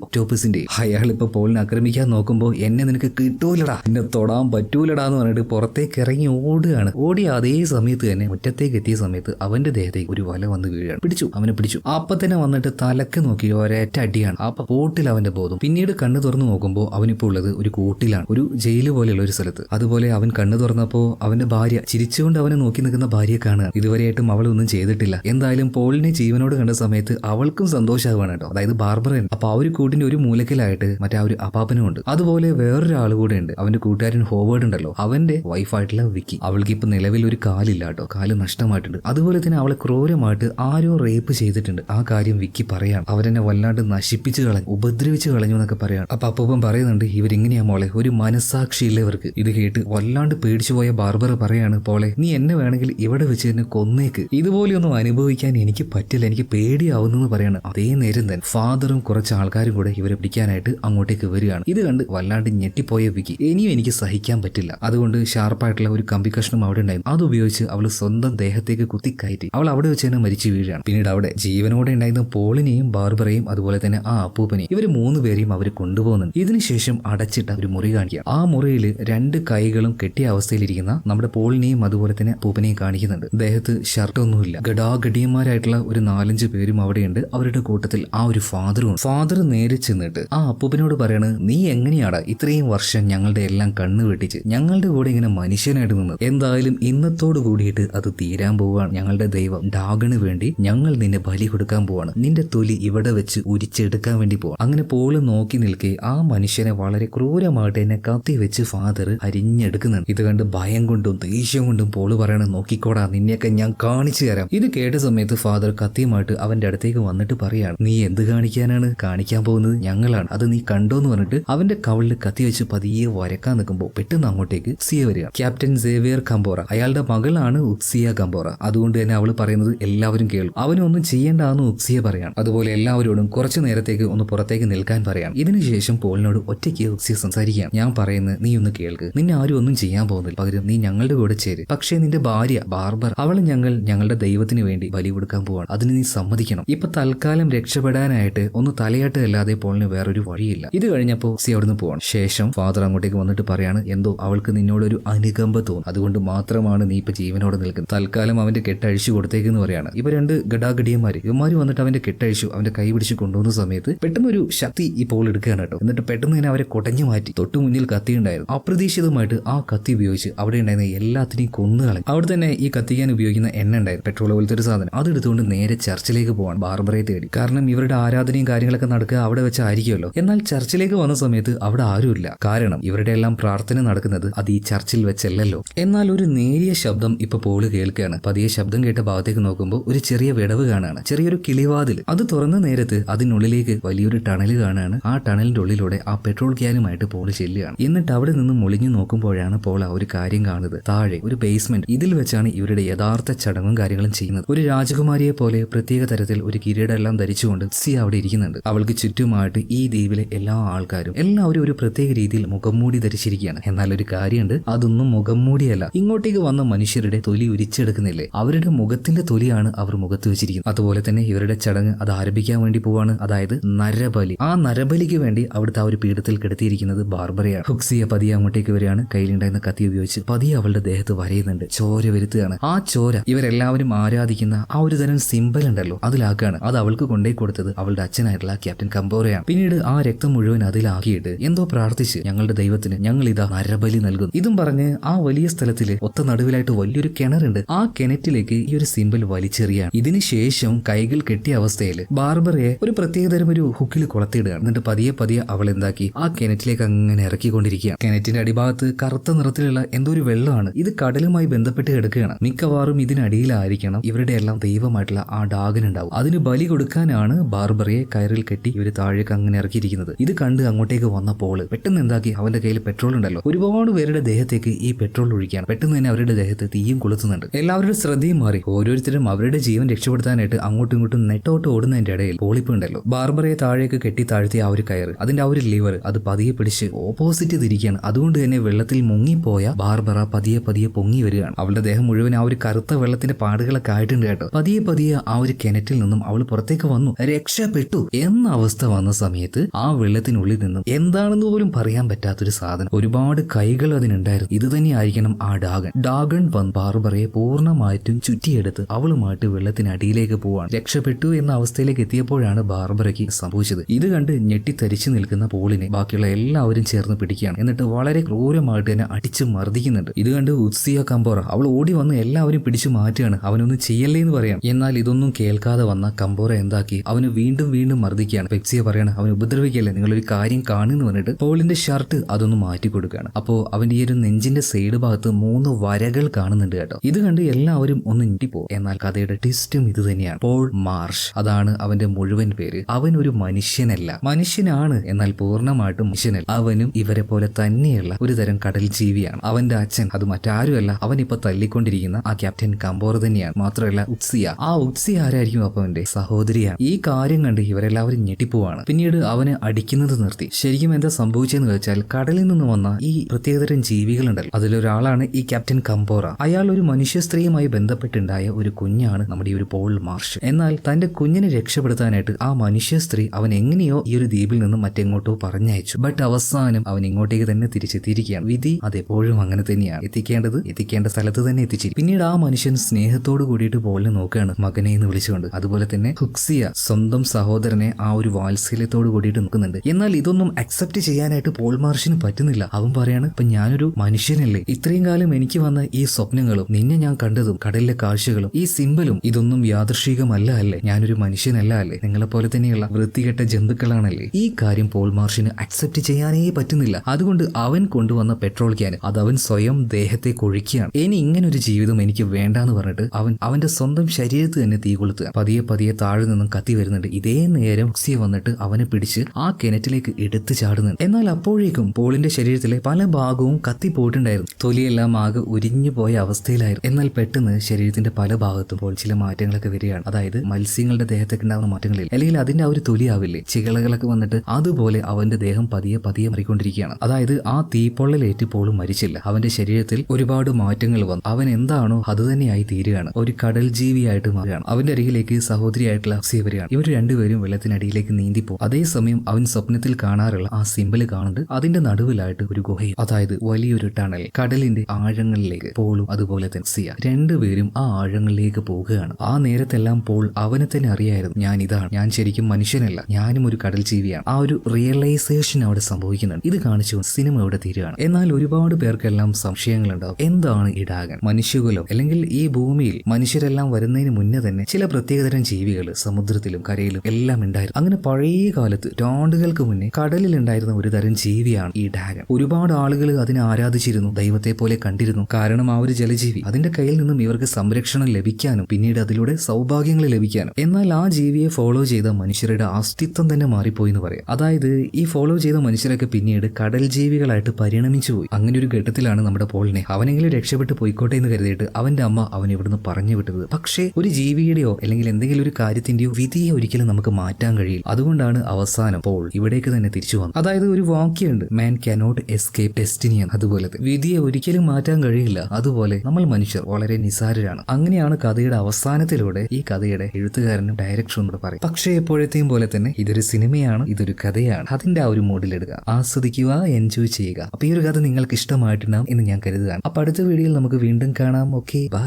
ഒക്ടോപ്പസിന്റെയും. അയാൾ ഇപ്പൊ പോളിനെ ആക്രമിക്കാൻ നോക്കുമ്പോൾ എന്നെ നിനക്ക് കിട്ടൂലടാ. എന്നെ തൊടാൻ പറ്റൂലടാ എന്ന് പറഞ്ഞിട്ട് പുറത്തേക്ക് ഇറങ്ങി ഓടുകയാണ്. ഓടിയ അതേ സമയത്ത് തന്നെ മുറ്റത്തേക്ക് എത്തിയ സമയത്ത് അവന്റെ ദേഹത്തേക്ക് ഒരു വല വന്ന് വീഴുകയാണ്. പിടിച്ചു. അവനെ പിടിച്ചു. അപ്പൊ തന്നെ വന്നിട്ട് തലക്ക് നോക്കി ഒരേറ്റ അടിയാണ്. അപ്പൊ ബോട്ടിൽ അവന്റെ ബോധം. പിന്നീട് കണ്ണു തുറന്നു നോക്കുമ്പോൾ അവനിപ്പോൾ ഉള്ളത് ഒരു കൂട്ടിലാണ്. ഒരു ജയിൽ പോലെയുള്ള ഒരു സ്ഥലത്ത്. അതുപോലെ അവൻ കണ്ണു തുറന്നപ്പോൾ അവന്റെ ഭാര്യ ചിരിച്ചുകൊണ്ട് അവനെ നോക്കി നിൽക്കുന്ന ഭാര്യയെ കാണുക. ഇതുവരെയായിട്ടും അവൾ ഒന്നും ചെയ്തിട്ടില്ല. എന്തായാലും പോളിനെ ജീവനോട് കണ്ട സമയത്ത് അവൾക്കും സന്തോഷമാവാണ് കേട്ടോ. അതായത് ബാർബറൻ അപ്പൊ ആ ഒരു കൂട്ടിന്റെ ഒരു മൂലക്കിലായിട്ട് മറ്റേ ആ ഒരു അപ്പാപ്പനും ഉണ്ട് അതുപോലെ വേറൊരാൾ കൂടെ ഉണ്ട് അവന്റെ കൂട്ടുകാരൻ ഹോവേർഡ് ഉണ്ടല്ലോ. അവന്റെ വൈഫായിട്ടുള്ള വിക്കി. അവൾക്ക് ഇപ്പൊ നിലവിൽ ഒരു കാലില്ല കേട്ടോ കാൽ നഷ്ടമായിട്ടുണ്ട്. അതുപോലെ തന്നെ അവളെ ക്രൂരമായിട്ട് ആരോ റേപ്പ് ചെയ്തിട്ടുണ്ട്. ആ കാര്യം വിക്കി പറയാണ്. അവരെന്നെ വല്ലാണ്ട് നശിപ്പിച്ചു കളഞ്ഞു. ഉപദ്രവിച്ചു കളഞ്ഞു എന്നൊക്കെ പറയാണ്. അപ്പൊ അപ്പൂപ്പൻ പറയുന്നുണ്ട് ഇവരിങ്ങനെയാ മോളെ. ഒരു മനസാക്ഷിയില്ലവർക്ക് ഇത് കേട്ട് വല്ലാണ്ട് പേടിച്ചു പോയ ബാർബർ പറയാണ് പോളെ നീ എന്നെ വേണമെങ്കിൽ ഇവിടെ വെച്ച് തന്നെ കൊന്നേക്ക്. ഇതുപോലെയൊന്നും അനുഭവിക്കാൻ എനിക്ക് പറ്റില്ല. എനിക്ക് പേടിയാവുന്നു എന്ന് പറയാണ്. അതേ നേരം തന്നെ ഫാദറും കുറച്ച് ആൾക്കാരും കൂടെ ഇവരെ പിടിക്കാനായിട്ട് അങ്ങോട്ടേക്ക് വരികയാണ് ഇത് കണ്ട് വല്ലാണ്ട് ഞെട്ടിപ്പോയ വിക്കി. ഇനിയും എനിക്ക് സഹിക്കാൻ പറ്റില്ല. അതുകൊണ്ട് ഷാർപ്പായിട്ടുള്ള ഒരു കമ്പി കഷ്ണം അവിടെ ഉണ്ടായിരുന്നു. അത് ഉപയോഗിച്ച് അവൾ സ്വന്തം ദേഹത്തേക്ക് കുത്തിക്കയറ്റി അവൾ അവിടെ വെച്ച് തന്നെ മരിച്ചു വീഴുകയാണ്. പിന്നീട് അവിടെ ജീവനോടെ ഉണ്ടായിരുന്ന പോളിനെയും ബാർബറയും അതുപോലെ തന്നെ ആ അപ്പൂപ്പനെയും ഇവർ മൂന്ന് പേരെയും അവർ കൊണ്ടുപോകുന്നുണ്ട്. ഇതിനുശേഷം അടച്ചിട്ട ഒരു മുറി കാണിക്കുക. ആ മുറിയിൽ രണ്ട് കൈകളും കെട്ടിയ അവസ്ഥയിലിരിക്കുന്ന നമ്മുടെ പോളിനെയും അതുപോലെ തന്നെ അപ്പൂപ്പനെയും കാണിക്കുന്നുണ്ട്. ദേഹത്ത് ഷർട്ടൊന്നുമില്ല ഗഡാഗഡിയന്മാരായിട്ടുള്ള ഒരു നാലഞ്ച് പേരും അവിടെയുണ്ട്. അവരുടെ കൂട്ടത്തിൽ ആ ഒരു ഫാദറും ഫാദർ നേരെ ചെന്നിട്ട് ആ അപ്പൂപ്പനോട് പറയാണ് നീ എങ്ങനെയാടാ ഇത്രയും വർഷം ഞങ്ങളുടെ എല്ലാം കണ്ണു വെട്ടിച്ച് ഞങ്ങളുടെ കൂടെ ഇങ്ങനെ മനുഷ്യനായിട്ട് നിന്നത്? എന്തായാലും ഇന്നത്തോട് കൂടിയിട്ട് അത് തീരാൻ പോവാണ് ഞങ്ങളുടെ ദൈവം ഡാഗിന് വേണ്ടി ഞങ്ങൾ നിന്നെ ബലി കൊടുക്കാൻ പോവാണ്. നിന്റെ തൊലി ഇവിടെ വെച്ച് ഉരിച്ചെടുക്കാൻ വേണ്ടി പോവാണ് അങ്ങനെ പോൾ നോക്കി നിൽക്കെ ആ മനുഷ്യനെ വളരെ ക്രൂരമായിട്ട് എന്നെ കത്തി വെച്ച് ഫാദർ അരിഞ്ഞെടുക്കുന്നുണ്ട്. ഇത് കണ്ട് ഭയം കൊണ്ടും ദേഷ്യം കൊണ്ടും പോൾ പറയണ നോക്കിക്കോടാ നിന്നെയൊക്കെ ഞാൻ കാണിച്ചു തരാം. ഇത് കേട്ട സമയത്ത് ഫാദർ കത്തിയുമായിട്ട് അവന്റെ അടുത്തേക്ക് വന്നിട്ട് പറയാണ് നീ എന്ത് കാണിക്കാനാണ്? കാണിക്കാൻ പോകുന്നത് ഞങ്ങളാണ്. അത് നീ കണ്ടോ എന്ന് പറഞ്ഞിട്ട് അവന്റെ കവളിൽ കത്തി വെച്ച് പതിയെ വരക്കാൻ നിൽക്കുമ്പോൾ പെട്ടെന്ന് അങ്ങോട്ടേക്ക് ഉക്സിയ വരിക. Captain Xavier Campora. അയാളുടെ മകളാണ് ഉപ്സിയ കമ്പോറ. അതുകൊണ്ട് തന്നെ അവൾ പറയുന്നത് എല്ലാവരും കേൾക്കും. അവനൊന്നും ചെയ്യേണ്ടാന്ന് ഉക്സിയ പറയാണ്. അതുപോലെ എല്ലാവരോടും കുറച്ചു നേരത്തേക്ക് ഒന്ന് പുറത്തേക്ക് നിൽക്കാൻ പറയാം ഇതിനുശേഷം പോളിനോട് ഒറ്റയ്ക്ക് ഉക്സിയ സംസാരിക്കാം. ഞാൻ പറയുന്നത് നീ ഒന്ന് കേൾക്ക്. നിന്നെ ആരും ഒന്നും ചെയ്യാൻ പോകുന്നില്ല. പകരം നീ ഞങ്ങളുടെ കൂടെ ചേര്. പക്ഷേ നിന്റെ ഭാര്യ ബാർബർ അവളെ ഞങ്ങൾ ഞങ്ങളുടെ ദൈവത്തിന് വേണ്ടി ബലി കൊടുക്കാൻ പോവാണ്. അതിന് നീ സമ്മതിക്കണം. ഇപ്പൊ തൽക്കാലം രക്ഷപ്പെടാനായിട്ട് ഒന്ന് തലയാട്ട് അല്ലാതെ പോളിന് വേറൊരു വഴിയില്ല. ഇത് കഴിഞ്ഞപ്പോൾ സി അവിടുന്ന് പോവാണ്. ശേഷം ഫാദർ അങ്ങോട്ടേക്ക് വന്നിട്ട് പറയാണ് എന്തോ അവൾക്ക് നിന്നോടൊരു അനുകമ്പ തോന്നും അതുകൊണ്ട് മാത്രമാണ് നീ ഇപ്പൊ ജീവനോടെ നിൽക്കുന്നത്. തൽക്കാലം അവന്റെ കെട്ടഴിച്ചു കൊടുത്തേക്കെന്ന് പറയാണ്. ഇവ രണ്ട് ഗഡാഗഡിയന്മാര്. ഇവന്മാര് വന്നിട്ട് അവന്റെ കെട്ടഴിച്ചു അവന്റെ കൈ പിടിച്ച് കൊണ്ടുവന്ന സമയത്ത് പെട്ടെന്ന് ഒരു ശക്തി ഈ പോൾ എടുക്കുകയാണ് കേട്ടോ. എന്നിട്ട് പെട്ടെന്ന് തന്നെ അവരെ കൊടഞ്ഞു മാറ്റി. തൊട്ടു മുന്നിൽ കത്തി ഉണ്ടായിരുന്നു. അപ്രതീക്ഷിതമായിട്ട് ആ കത്തി ഉപയോഗിച്ച് അവിടെ ഉണ്ടായിരുന്ന എല്ലാത്തിനെയും കൊന്നു കളഞ്ഞു. അവിടെ തന്നെ ഈ കത്തിക്കാൻ ഉപയോഗിക്കുന്ന എണ്ണ ഉണ്ടായിരുന്നു. പെട്രോൾ പോലത്തെ ഒരു സാധനം. അത് എടുത്തുകൊണ്ട് നേരെ ചർച്ചിലേക്ക് പോവാണ്. ബാർബറയെ തേടി. കാരണം ഇവരുടെ ആരാധനയും കാര്യങ്ങളൊക്കെ നടക്കുക അവിടെ വെച്ചായിരിക്കുമല്ലോ. എന്നാൽ ചർച്ചിലേക്ക് വന്ന സമയത്ത് അവിടെ ആരുമില്ല. കാരണം ഇവരുടെ എല്ലാം പ്രാർത്ഥന നടക്കുന്നത് അത് ഈ ചർച്ചിൽ വെച്ചല്ലല്ലോ. എന്നാൽ ഒരു നേരിയ ശബ്ദം ഇപ്പൊ പോൾ കേൾക്കുകയാണ്. പതിയെ ശബ്ദം കേട്ട ഭാഗത്തേക്ക് നോക്കുമ്പോൾ ഒരു ചെറിയ വിടവ് കാണാണ്. ചെറിയൊരു കിളിവാതിൽ. അത് തുറന്ന നേരത്ത് അതിനുള്ളിലേക്ക് വലിയൊരു ടണൽ കാണാണ്. ആ ടണലിന്റെ ഉള്ളിലൂടെ ആ പെട്രോൾ ക്യാനുമായിട്ട് പോൾ ചെല്ലുകയാണ്. എന്നിട്ട് അവിടെ നിന്ന് മുളിഞ്ഞു നോക്കുമ്പോഴാണ് പോൾ ആ ഒരു കാര്യം കാണുന്നത്. താഴെ ഒരു ബേസ്മെന്റ് ഇതിൽ വെച്ചാണ് ഇവരുടെ യഥാർത്ഥ ചടങ്ങും കാര്യങ്ങളും ചെയ്യുന്നത്. ഒരു രാജകുമാരിയെ പോലെ പ്രത്യേക തരത്തിൽ ഒരു കിരീടം എല്ലാം ധരിച്ചുകൊണ്ട് സി അവിടെ ഇരിക്കുന്നുണ്ട്. അവൾക്ക് ചുറ്റുമായിട്ട് ഈ ദ്വീപിലെ എല്ലാ ആൾക്കാരും എല്ലാവരും ഒരു പ്രത്യേക രീതിയിൽ മുഖംമൂടി ധരിച്ചിരിക്കുകയാണ്. എന്നാൽ ഒരു കാര്യമുണ്ട് അതൊന്നും മുഖംമൂടിയല്ല ഇങ്ങോട്ടേക്ക് വന്ന മനുഷ്യരുടെ തൊലി ഉരിച്ചെടുക്കുന്നില്ലേ? അവരുടെ മുഖത്തിന്റെ തൊലിയാണ് അവർ മുഖത്ത് വെച്ചിരിക്കുന്നത്. അതുപോലെ തന്നെ ഇവരുടെ ചടങ്ങ് അത് ആരംഭിക്കാൻ വേണ്ടി പോവാണ്. അതായത് നരബലി. ആ നരബലിക്ക് വേണ്ടി അവിടുത്തെ ആ ഒരു പീഠത്തിൽ കിടത്തിയിരിക്കുന്നത് ബാർബറയാണ്. ഹുക്സിയ പതിയെ അങ്ങോട്ടേക്ക് വരികയാണ്. കയ്യിലുണ്ടായിരുന്ന കത്തി ഉപയോഗിച്ച് പതിയെ അവളുടെ ദേഹത്ത് വരയുന്നുണ്ട്. ചോര വരുത്തുകയാണ്. ആ ചോര ഇവരെല്ലാവരും ആരാധിക്കുന്ന ആ ഒരു തരം സിമ്പൽ ഉണ്ടല്ലോ അതിലാക്കാണ് അത് അവൾക്ക് കൊണ്ടേ കൊടുത്തത് അവളുടെ അച്ഛനായിട്ടുള്ള ക്യാപ്റ്റൻ കമ്പോറയാണ്. പിന്നീട് ആ രക്തം മുഴുവൻ അതിലാക്കിയിട്ട് എന്തോ പ്രാർത്ഥിച്ച് ഞങ്ങളുടെ ദൈവത്തിന് ഞങ്ങൾ ഇതാ നരബലി നൽകുന്നു. ഇതും പറഞ്ഞ് ആ വലിയ സ്ഥലത്തിൽ ഒത്ത നടുവിലായിട്ട് വലിയൊരു കിണറുണ്ട്. ആ കിണറ്റിലേക്ക് ഈ ഒരു സിമ്പിൾ വലിച്ചെറിയാണ്. ഇതിനുശേഷം കൈകൾ കെട്ടിയ അവസ്ഥയിൽ ബാർബറയെ ഒരു പ്രത്യേകതരം ഒരു ഹുക്കിൽ കൊളത്തിയിടുകയാണ്. എന്നിട്ട് പതിയെ പതിയെ അവൾ എന്താക്കി? ആ കിണറ്റിലേക്ക് അങ്ങനെ ഇറക്കിക്കൊണ്ടിരിക്കുകയാണ്. കിണറ്റിന്റെ അടിഭാഗത്ത് കറുത്ത നിറത്തിലുള്ള എന്തോ ഒരു വെള്ളമാണ്. ഇത് കടലുമായി ബന്ധപ്പെട്ട് കിടക്കുകയാണ്. മിക്കവാറും ഇതിനടിയിലായിരിക്കണം ഇവരുടെ എല്ലാം ദൈവമായിട്ടുള്ള ആ ഡാഗൻ ഉണ്ടാവും അതിന് ബലി കൊടുക്കാനാണ് ബാർബറയെ കയറിൽ കെട്ടി ഇവർ താഴേക്ക് അങ്ങനെ ഇറക്കിയിരിക്കുന്നത്. ഇത് കണ്ട് അങ്ങോട്ടേക്ക് വന്ന പോൾ പെട്ടെന്ന് എന്താക്കി? അവന്റെ കയ്യിൽ പെട്രോൾ ഉണ്ടല്ലോ. ഒരുപാട് പേരുടെ ദേഹത്തേക്ക് ഈ പെട്രോൾ ഒഴിക്കുകയാണ് പെട്ടെന്ന് തന്നെ അവരുടെ ദേഹത്ത് തീയും കൊളുത്തുന്നുണ്ട്. എല്ലാവരുടെ ശ്രദ്ധയും മാറി. ഓരോരുത്തരും അവരുടെ ജീവൻ രക്ഷപ്പെടുത്താനായിട്ട് അങ്ങോട്ടും ഇങ്ങോട്ടും നെട്ടോട്ട് ഓടുന്നതിന്റെ ഇടയിൽ പോളിപ്പ് ഉണ്ടല്ലോ. ബാർബറയെ താഴേക്ക് കെട്ടി താഴ്ത്തി ആ ഒരു കയറ് അതിന്റെ ആ ഒരു ലിവർ അത് പതിയെ പിടിച്ച് ഓപ്പോസിറ്റ് തിരിക്കുകയാണ് അതുകൊണ്ട് തന്നെ വെള്ളത്തിൽ മുങ്ങിപ്പോയ ബാർബറ പതിയെ പതിയെ പൊങ്ങി വരികയാണ്. അവളുടെ ദേഹം മുഴുവൻ ആ ഒരു കറുത്ത വെള്ളത്തിന്റെ പാടുകളൊക്കെ ആയിട്ടുണ്ട് കേട്ടോ. പതിയെ പതിയെ ആ ഒരു കിണറ്റിൽ നിന്നും അവൾ പുറത്തേക്ക് വന്നു. രക്ഷപ്പെട്ടു എന്ന അവസ്ഥ വന്ന സമയത്ത് ആ വെള്ളത്തിനുള്ളിൽ നിന്നും എന്താണെന്ന് പോലും പറയാൻ പറ്റാത്തൊരു സാധനം. ഒരുപാട് കൈകൾ അതിനുണ്ടായിരുന്നു. ഇത് തന്നെയായിരിക്കണം ആ ഡാഗൺ. ഡാഗൺ വന്ന് ബാർബറയെ പൂർണമായിട്ടും ചുറ്റിയെടുത്ത് അവളുമായിട്ട് വെള്ളത്തിനടിയിലേക്ക് പോവാണ്. രക്ഷപ്പെട്ടു എന്ന അവസ്ഥയിലേക്ക് എത്തിയപ്പോഴാണ് ബാർബറയ്ക്ക് സംഭവിച്ചത്. ഇത് കണ്ട് ഞെട്ടിത്തരിച്ചു നിൽക്കുന്ന പോളിനെ ബാക്കിയുള്ള എല്ലാവരും ചേർന്ന് പിടിക്കുകയാണ്. എന്നിട്ട് വളരെ ക്രൂരമായിട്ട് തന്നെ അടിച്ച് മർദ്ദിക്കുന്നുണ്ട്. ഇത് കണ്ട് ഉത്സിയ കമ്പോറ അവൾ ഓടി വന്ന് എല്ലാവരും പിടിച്ചു മാറ്റുകയാണ്. അവനൊന്നും ചെയ്യല്ലേ എന്ന് പറയാം. എന്നാൽ ഇതൊന്നും കേൾക്കാതെ വന്ന കമ്പോറ എന്താക്കി അവന് വീണ്ടും വീണ്ടും മർദ്ദിക്കുകയാണ്. പെപ്സിയെ പറയണം അവൻ ഉപദ്രവിക്കല്ലേ? നിങ്ങളൊരു കാര്യം കാണുന്നു പറഞ്ഞിട്ട് പോളിന്റെ ഷർട്ട് അതൊന്ന് മാറ്റി കൊടുക്കുകയാണ് അപ്പോൾ അവന്റെ ഈ ഒരു നെഞ്ചിന്റെ സൈഡ് ഭാഗത്ത് മൂന്ന് വരകൾ കാണുന്നുണ്ട് കേട്ടോ. ഇത് കണ്ട് എല്ലാവരും ഒന്ന് ഞെട്ടിപ്പോ എന്നാൽ കഥയുടെ ട്വിസ്റ്റും ഇത് തന്നെയാണ്. പോൾ മാർഷ് അതാണ് അവന്റെ മുഴുവൻ പേര്. അവൻ ഒരു മനുഷ്യനല്ല. മനുഷ്യനാണ് എന്നാൽ പൂർണമായിട്ടും മനുഷ്യനല്ല. അവനും ഇവരെ പോലെ തന്നെയുള്ള ഒരു തരം കടൽ ജീവിയാണ്. അവന്റെ അച്ഛൻ അത് മറ്റാരുമല്ല. അവൻ ഇപ്പൊ തല്ലിക്കൊണ്ടിരിക്കുന്ന ആ ക്യാപ്റ്റൻ കമ്പോർ തന്നെയാണ്. മാത്രമല്ല ഉത്സിയ ആ ഉത്സിയ ആരായിരിക്കും അപ്പൊ അവന്റെ സഹോദരിയാണ്. ഈ കാര്യം കണ്ട് ഇവരെല്ലാവരും ഞെട്ടിപ്പോവാണ്. പിന്നീട് അവനെ അടിക്കുന്നത് നിർത്തി. ശരിക്കും എന്താ സംഭവിച്ചെന്ന് വെച്ചാൽ കടലിൽ നിന്ന് വന്ന ഈ പ്രത്യേകതരം ജീവികളുണ്ടല്ലോ. അതിലൊരാളാണ് ഈ ക്യാപ്റ്റൻ കമ്പോറ. അയാൾ ഒരു മനുഷ്യ സ്ത്രീയുമായി ബന്ധപ്പെട്ടുണ്ടായ ഒരു കുഞ്ഞാണ് നമ്മുടെ ഈ ഒരു പോൾ മാർഷ്. എന്നാൽ തന്റെ കുഞ്ഞിനെ രക്ഷപ്പെടുത്താനായിട്ട് ആ മനുഷ്യ സ്ത്രീ അവൻ എങ്ങനെയോ ഈ ഒരു ദ്വീപിൽ നിന്ന് മറ്റെങ്ങോട്ടോ പറഞ്ഞയച്ചു. ബട്ട് അവസാനം അവൻ ഇങ്ങോട്ടേക്ക് തന്നെ തിരിച്ചെത്തിയിരിക്കുകയാണ്. വിധി അതെപ്പോഴും അങ്ങനെ തന്നെയാണ്. എത്തിക്കേണ്ടത് എത്തിക്കേണ്ട സ്ഥലത്ത് തന്നെ എത്തിച്ചിരിക്കും. പിന്നീട് ആ മനുഷ്യൻ സ്നേഹത്തോട് കൂടിയിട്ട് പോളിനെ നോക്കുകയാണ്. മകനെ എന്ന് വിളിച്ചുകൊണ്ട്. അതുപോലെ തന്നെ ഹുക്സിയ സ്വന്തം സഹോദരനെ ആ ഒരു വാത്സല്യത്തോട് കൂടിയിട്ട് നിൽക്കുന്നുണ്ട് എന്നാൽ ഇതൊന്നും അക്സെപ്റ്റ് ചെയ്യാനായിട്ട് പോൾ മാർഷിന് പറ്റുന്നില്ല. അവൻ പറയാണ് ഇപ്പൊ ഞാനൊരു മനുഷ്യനല്ലേ? ഇത്രയും കാലം എനിക്ക് വന്ന ഈ സ്വപ്നങ്ങളും നിന്നെ ഞാൻ കണ്ടതും കടലിലെ കാഴ്ചകളും ഈ സിമ്പലും ഇതൊന്നും യാദൃശികമല്ല അല്ലേ? ഞാനൊരു മനുഷ്യനല്ല അല്ലേ? നിങ്ങളെ പോലെ തന്നെയുള്ള വൃത്തികെട്ട ജന്തുക്കളാണല്ലേ? ഈ കാര്യം പോൾ മാർഷിന് അക്സെപ്റ്റ് ചെയ്യാനേ പറ്റുന്നില്ല. അതുകൊണ്ട് അവൻ കൊണ്ടുവന്ന പെട്രോൾ ക്യാൻ അത് അവൻ സ്വയം ദേഹത്തെ കൊഴിക്കുകയാണ്. ഇനി ഇങ്ങനെ ഒരു ജീവിതം എനിക്ക് വേണ്ടാന്ന് പറഞ്ഞിട്ട് അവൻ അവന്റെ സ്വന്തം ശരീരത്ത് തന്നെ തീ കൊളുത്തുക. പതിയെ പതിയെ താഴെ നിന്നും കത്തി വരുന്നുണ്ട്. ഇതേ നേരം ഹുക്സിയ വന്നിട്ട് അവനെ പിടിച്ച് ആ കിണറ്റിലേക്ക് എടുത്തു ചാടുന്നുണ്ട് എന്നാൽ അപ്പോഴേക്കും പോളിന്റെ ശരീരത്തിലെ പല ഭാഗവും കത്തി പോയിട്ടുണ്ടായിരുന്നു. തൊലിയെല്ലാം ആകെ ഉരിഞ്ഞു പോയ അവസ്ഥയിലായിരുന്നു. എന്നാൽ പെട്ടെന്ന് ശരീരത്തിന്റെ പല ഭാഗത്തും പോൾ ചില മാറ്റങ്ങളൊക്കെ വരികയാണ്. അതായത് മത്സ്യങ്ങളുടെ ദേഹത്തൊക്കെ ഉണ്ടാകുന്ന മാറ്റങ്ങളിൽ. അല്ലെങ്കിൽ അതിന്റെ ആ ഒരു തൊലിയാവില്ലേ? ചികളകളൊക്കെ വന്നിട്ട് അതുപോലെ അവന്റെ ദേഹം പതിയെ പതിയെ മാറിക്കൊണ്ടിരിക്കുകയാണ് അതായത് ആ തീപ്പൊള്ളലേറ്റ് പോളും മരിച്ചില്ല. അവന്റെ ശരീരത്തിൽ ഒരുപാട് മാറ്റങ്ങൾ വന്നു. അവൻ എന്താണോ അത് തന്നെയായി തീരുകയാണ്. ഒരു കടൽ ജീവിയായിട്ട് മാറുകയാണ്. അവന്റെ അരികിലേക്ക് സഹോദരിയായിട്ടുള്ള സീവരിയാണ് ഇവർ രണ്ടുപേരും വെള്ളത്തിനടിയിലേക്ക് നീന്തിപ്പോ അതേസമയം അവൻ സ്വപ്നത്തിൽ കാണാറുള്ള ആ സിമ്പിൾ കാണുന്നുണ്ട് അതിന്റെ നടുവിലായിട്ട് ഒരു ഗുഹയും അതായത് വലിയൊരു ടണൽ. കടലിന്റെ ആഴങ്ങളിലേക്ക് പോളും അതുപോലെ തന്നെ സിയ. രണ്ടുപേരും ആ ആഴങ്ങളിലേക്ക് പോകുകയാണ്. ആ നേരത്തെല്ലാം പോൾ അവനെ തന്നെ അറിയായിരുന്നു. ഞാൻ ഇതാണ്. ഞാൻ ശരിക്കും മനുഷ്യനല്ല. ഞാനും ഒരു കടൽ ജീവിയാണ്. ആ ഒരു റിയലൈസേഷൻ അവിടെ സംഭവിക്കുന്നുണ്ട്. ഇത് കാണിച്ചുകൊണ്ട് സിനിമ ഇവിടെ തീരുകയാണ്. എന്നാൽ ഒരുപാട് പേർക്കെല്ലാം സംശയങ്ങളുണ്ടാവും. എന്താണ് ഇടാകൻ മനുഷ്യകുലം. അല്ലെങ്കിൽ ഈ ഭൂമിയിൽ മനുഷ്യരെല്ലാം വരുന്നതിന് മുന്നേ തന്നെ ചില പ്രത്യേകതരം ജീവികൾ സമുദ്രത്തിലും കരയിലും എല്ലാം ഉണ്ടായിരുന്നു. അങ്ങനെ പഴയ കാലത്ത് ടോണ്ടുകൾക്ക് മുന്നേ കടലിൽ ഉണ്ടായിരുന്ന ഒരു തരം ജീവിയാണ് ഈ ഡാഗൺ ഒരുപാട് ആളുകൾ അതിനെ ആരാധിച്ചിരുന്നു ദൈവത്തെ പോലെ കണ്ടിരുന്നു. കാരണം ആ ഒരു ജലജീവി അതിന്റെ കയ്യിൽ നിന്നും ഇവർക്ക് സംരക്ഷണം ലഭിക്കാനും പിന്നീട് അതിലൂടെ സൗഭാഗ്യങ്ങൾ ലഭിക്കാനും. എന്നാൽ ആ ജീവിയെ ഫോളോ ചെയ്ത മനുഷ്യരുടെ അസ്തിത്വം തന്നെ മാറിപ്പോയി എന്ന് പറയാം. അതായത് ഈ ഫോളോ ചെയ്ത മനുഷ്യരൊക്കെ പിന്നീട് കടൽ ജീവികളായിട്ട് പരിണമിച്ചു പോയി. അങ്ങനെ ഒരു ഘട്ടത്തിലാണ് നമ്മുടെ പോളിനെ. അവനെങ്കിലും രക്ഷപ്പെട്ട് പോയിക്കോട്ടെ എന്ന് കരുതിയിട്ട് അവന്റെ അമ്മ അവൻ ഇവിടുന്ന് പറഞ്ഞു വിട്ടത്. പക്ഷേ ഒരു ജീവിയുടെയോ അല്ലെങ്കിൽ എന്തെങ്കിലും ഒരു കാര്യത്തിന്റെയോ വിധിയെ ഒരിക്കലും നമുക്ക് മാറ്റാൻ കഴിയില്ല. അതുകൊണ്ടാണ് അവസാനം പോൾ ഇവിടേക്ക് തന്നെ തിരിച്ചു വന്നു. അതായത് ഒരു വാക്യമുണ്ട് മാൻ കനോട്ട് എസ്കേപ്പ് ഡെസ്റ്റിനി എന്ന്. അതുപോലെ വിധിയെ ഒരിക്കലും മാറ്റാൻ കഴിയില്ല. അതുപോലെ നമ്മൾ മനുഷ്യർ വളരെ നിസാരരാണ്. അങ്ങനെയാണ് കഥയുടെ അവസാനത്തിലൂടെ ഈ കഥയുടെ എഴുത്തുകാരനും ഡയറക്ടറും കൂടെ പറയും പക്ഷേ എപ്പോഴത്തെയും പോലെ തന്നെ ഇതൊരു സിനിമയാണ് ഇതൊരു കഥയാണ്. അതിന്റെ ആ ഒരു മൂഡിലെടുക്കുക ആസ്വദിക്കുക എൻജോയ് ചെയ്യുക. അപ്പൊ ഈ ഒരു കഥ നിങ്ങൾക്ക് ഇഷ്ടമായിട്ടുണ്ടാവും എന്ന് ഞാൻ കരുതുകയാണ്. അപ്പൊ അടുത്ത വീഡിയോയിൽ നമുക്ക് വീണ്ടും കാണാം. Okay bye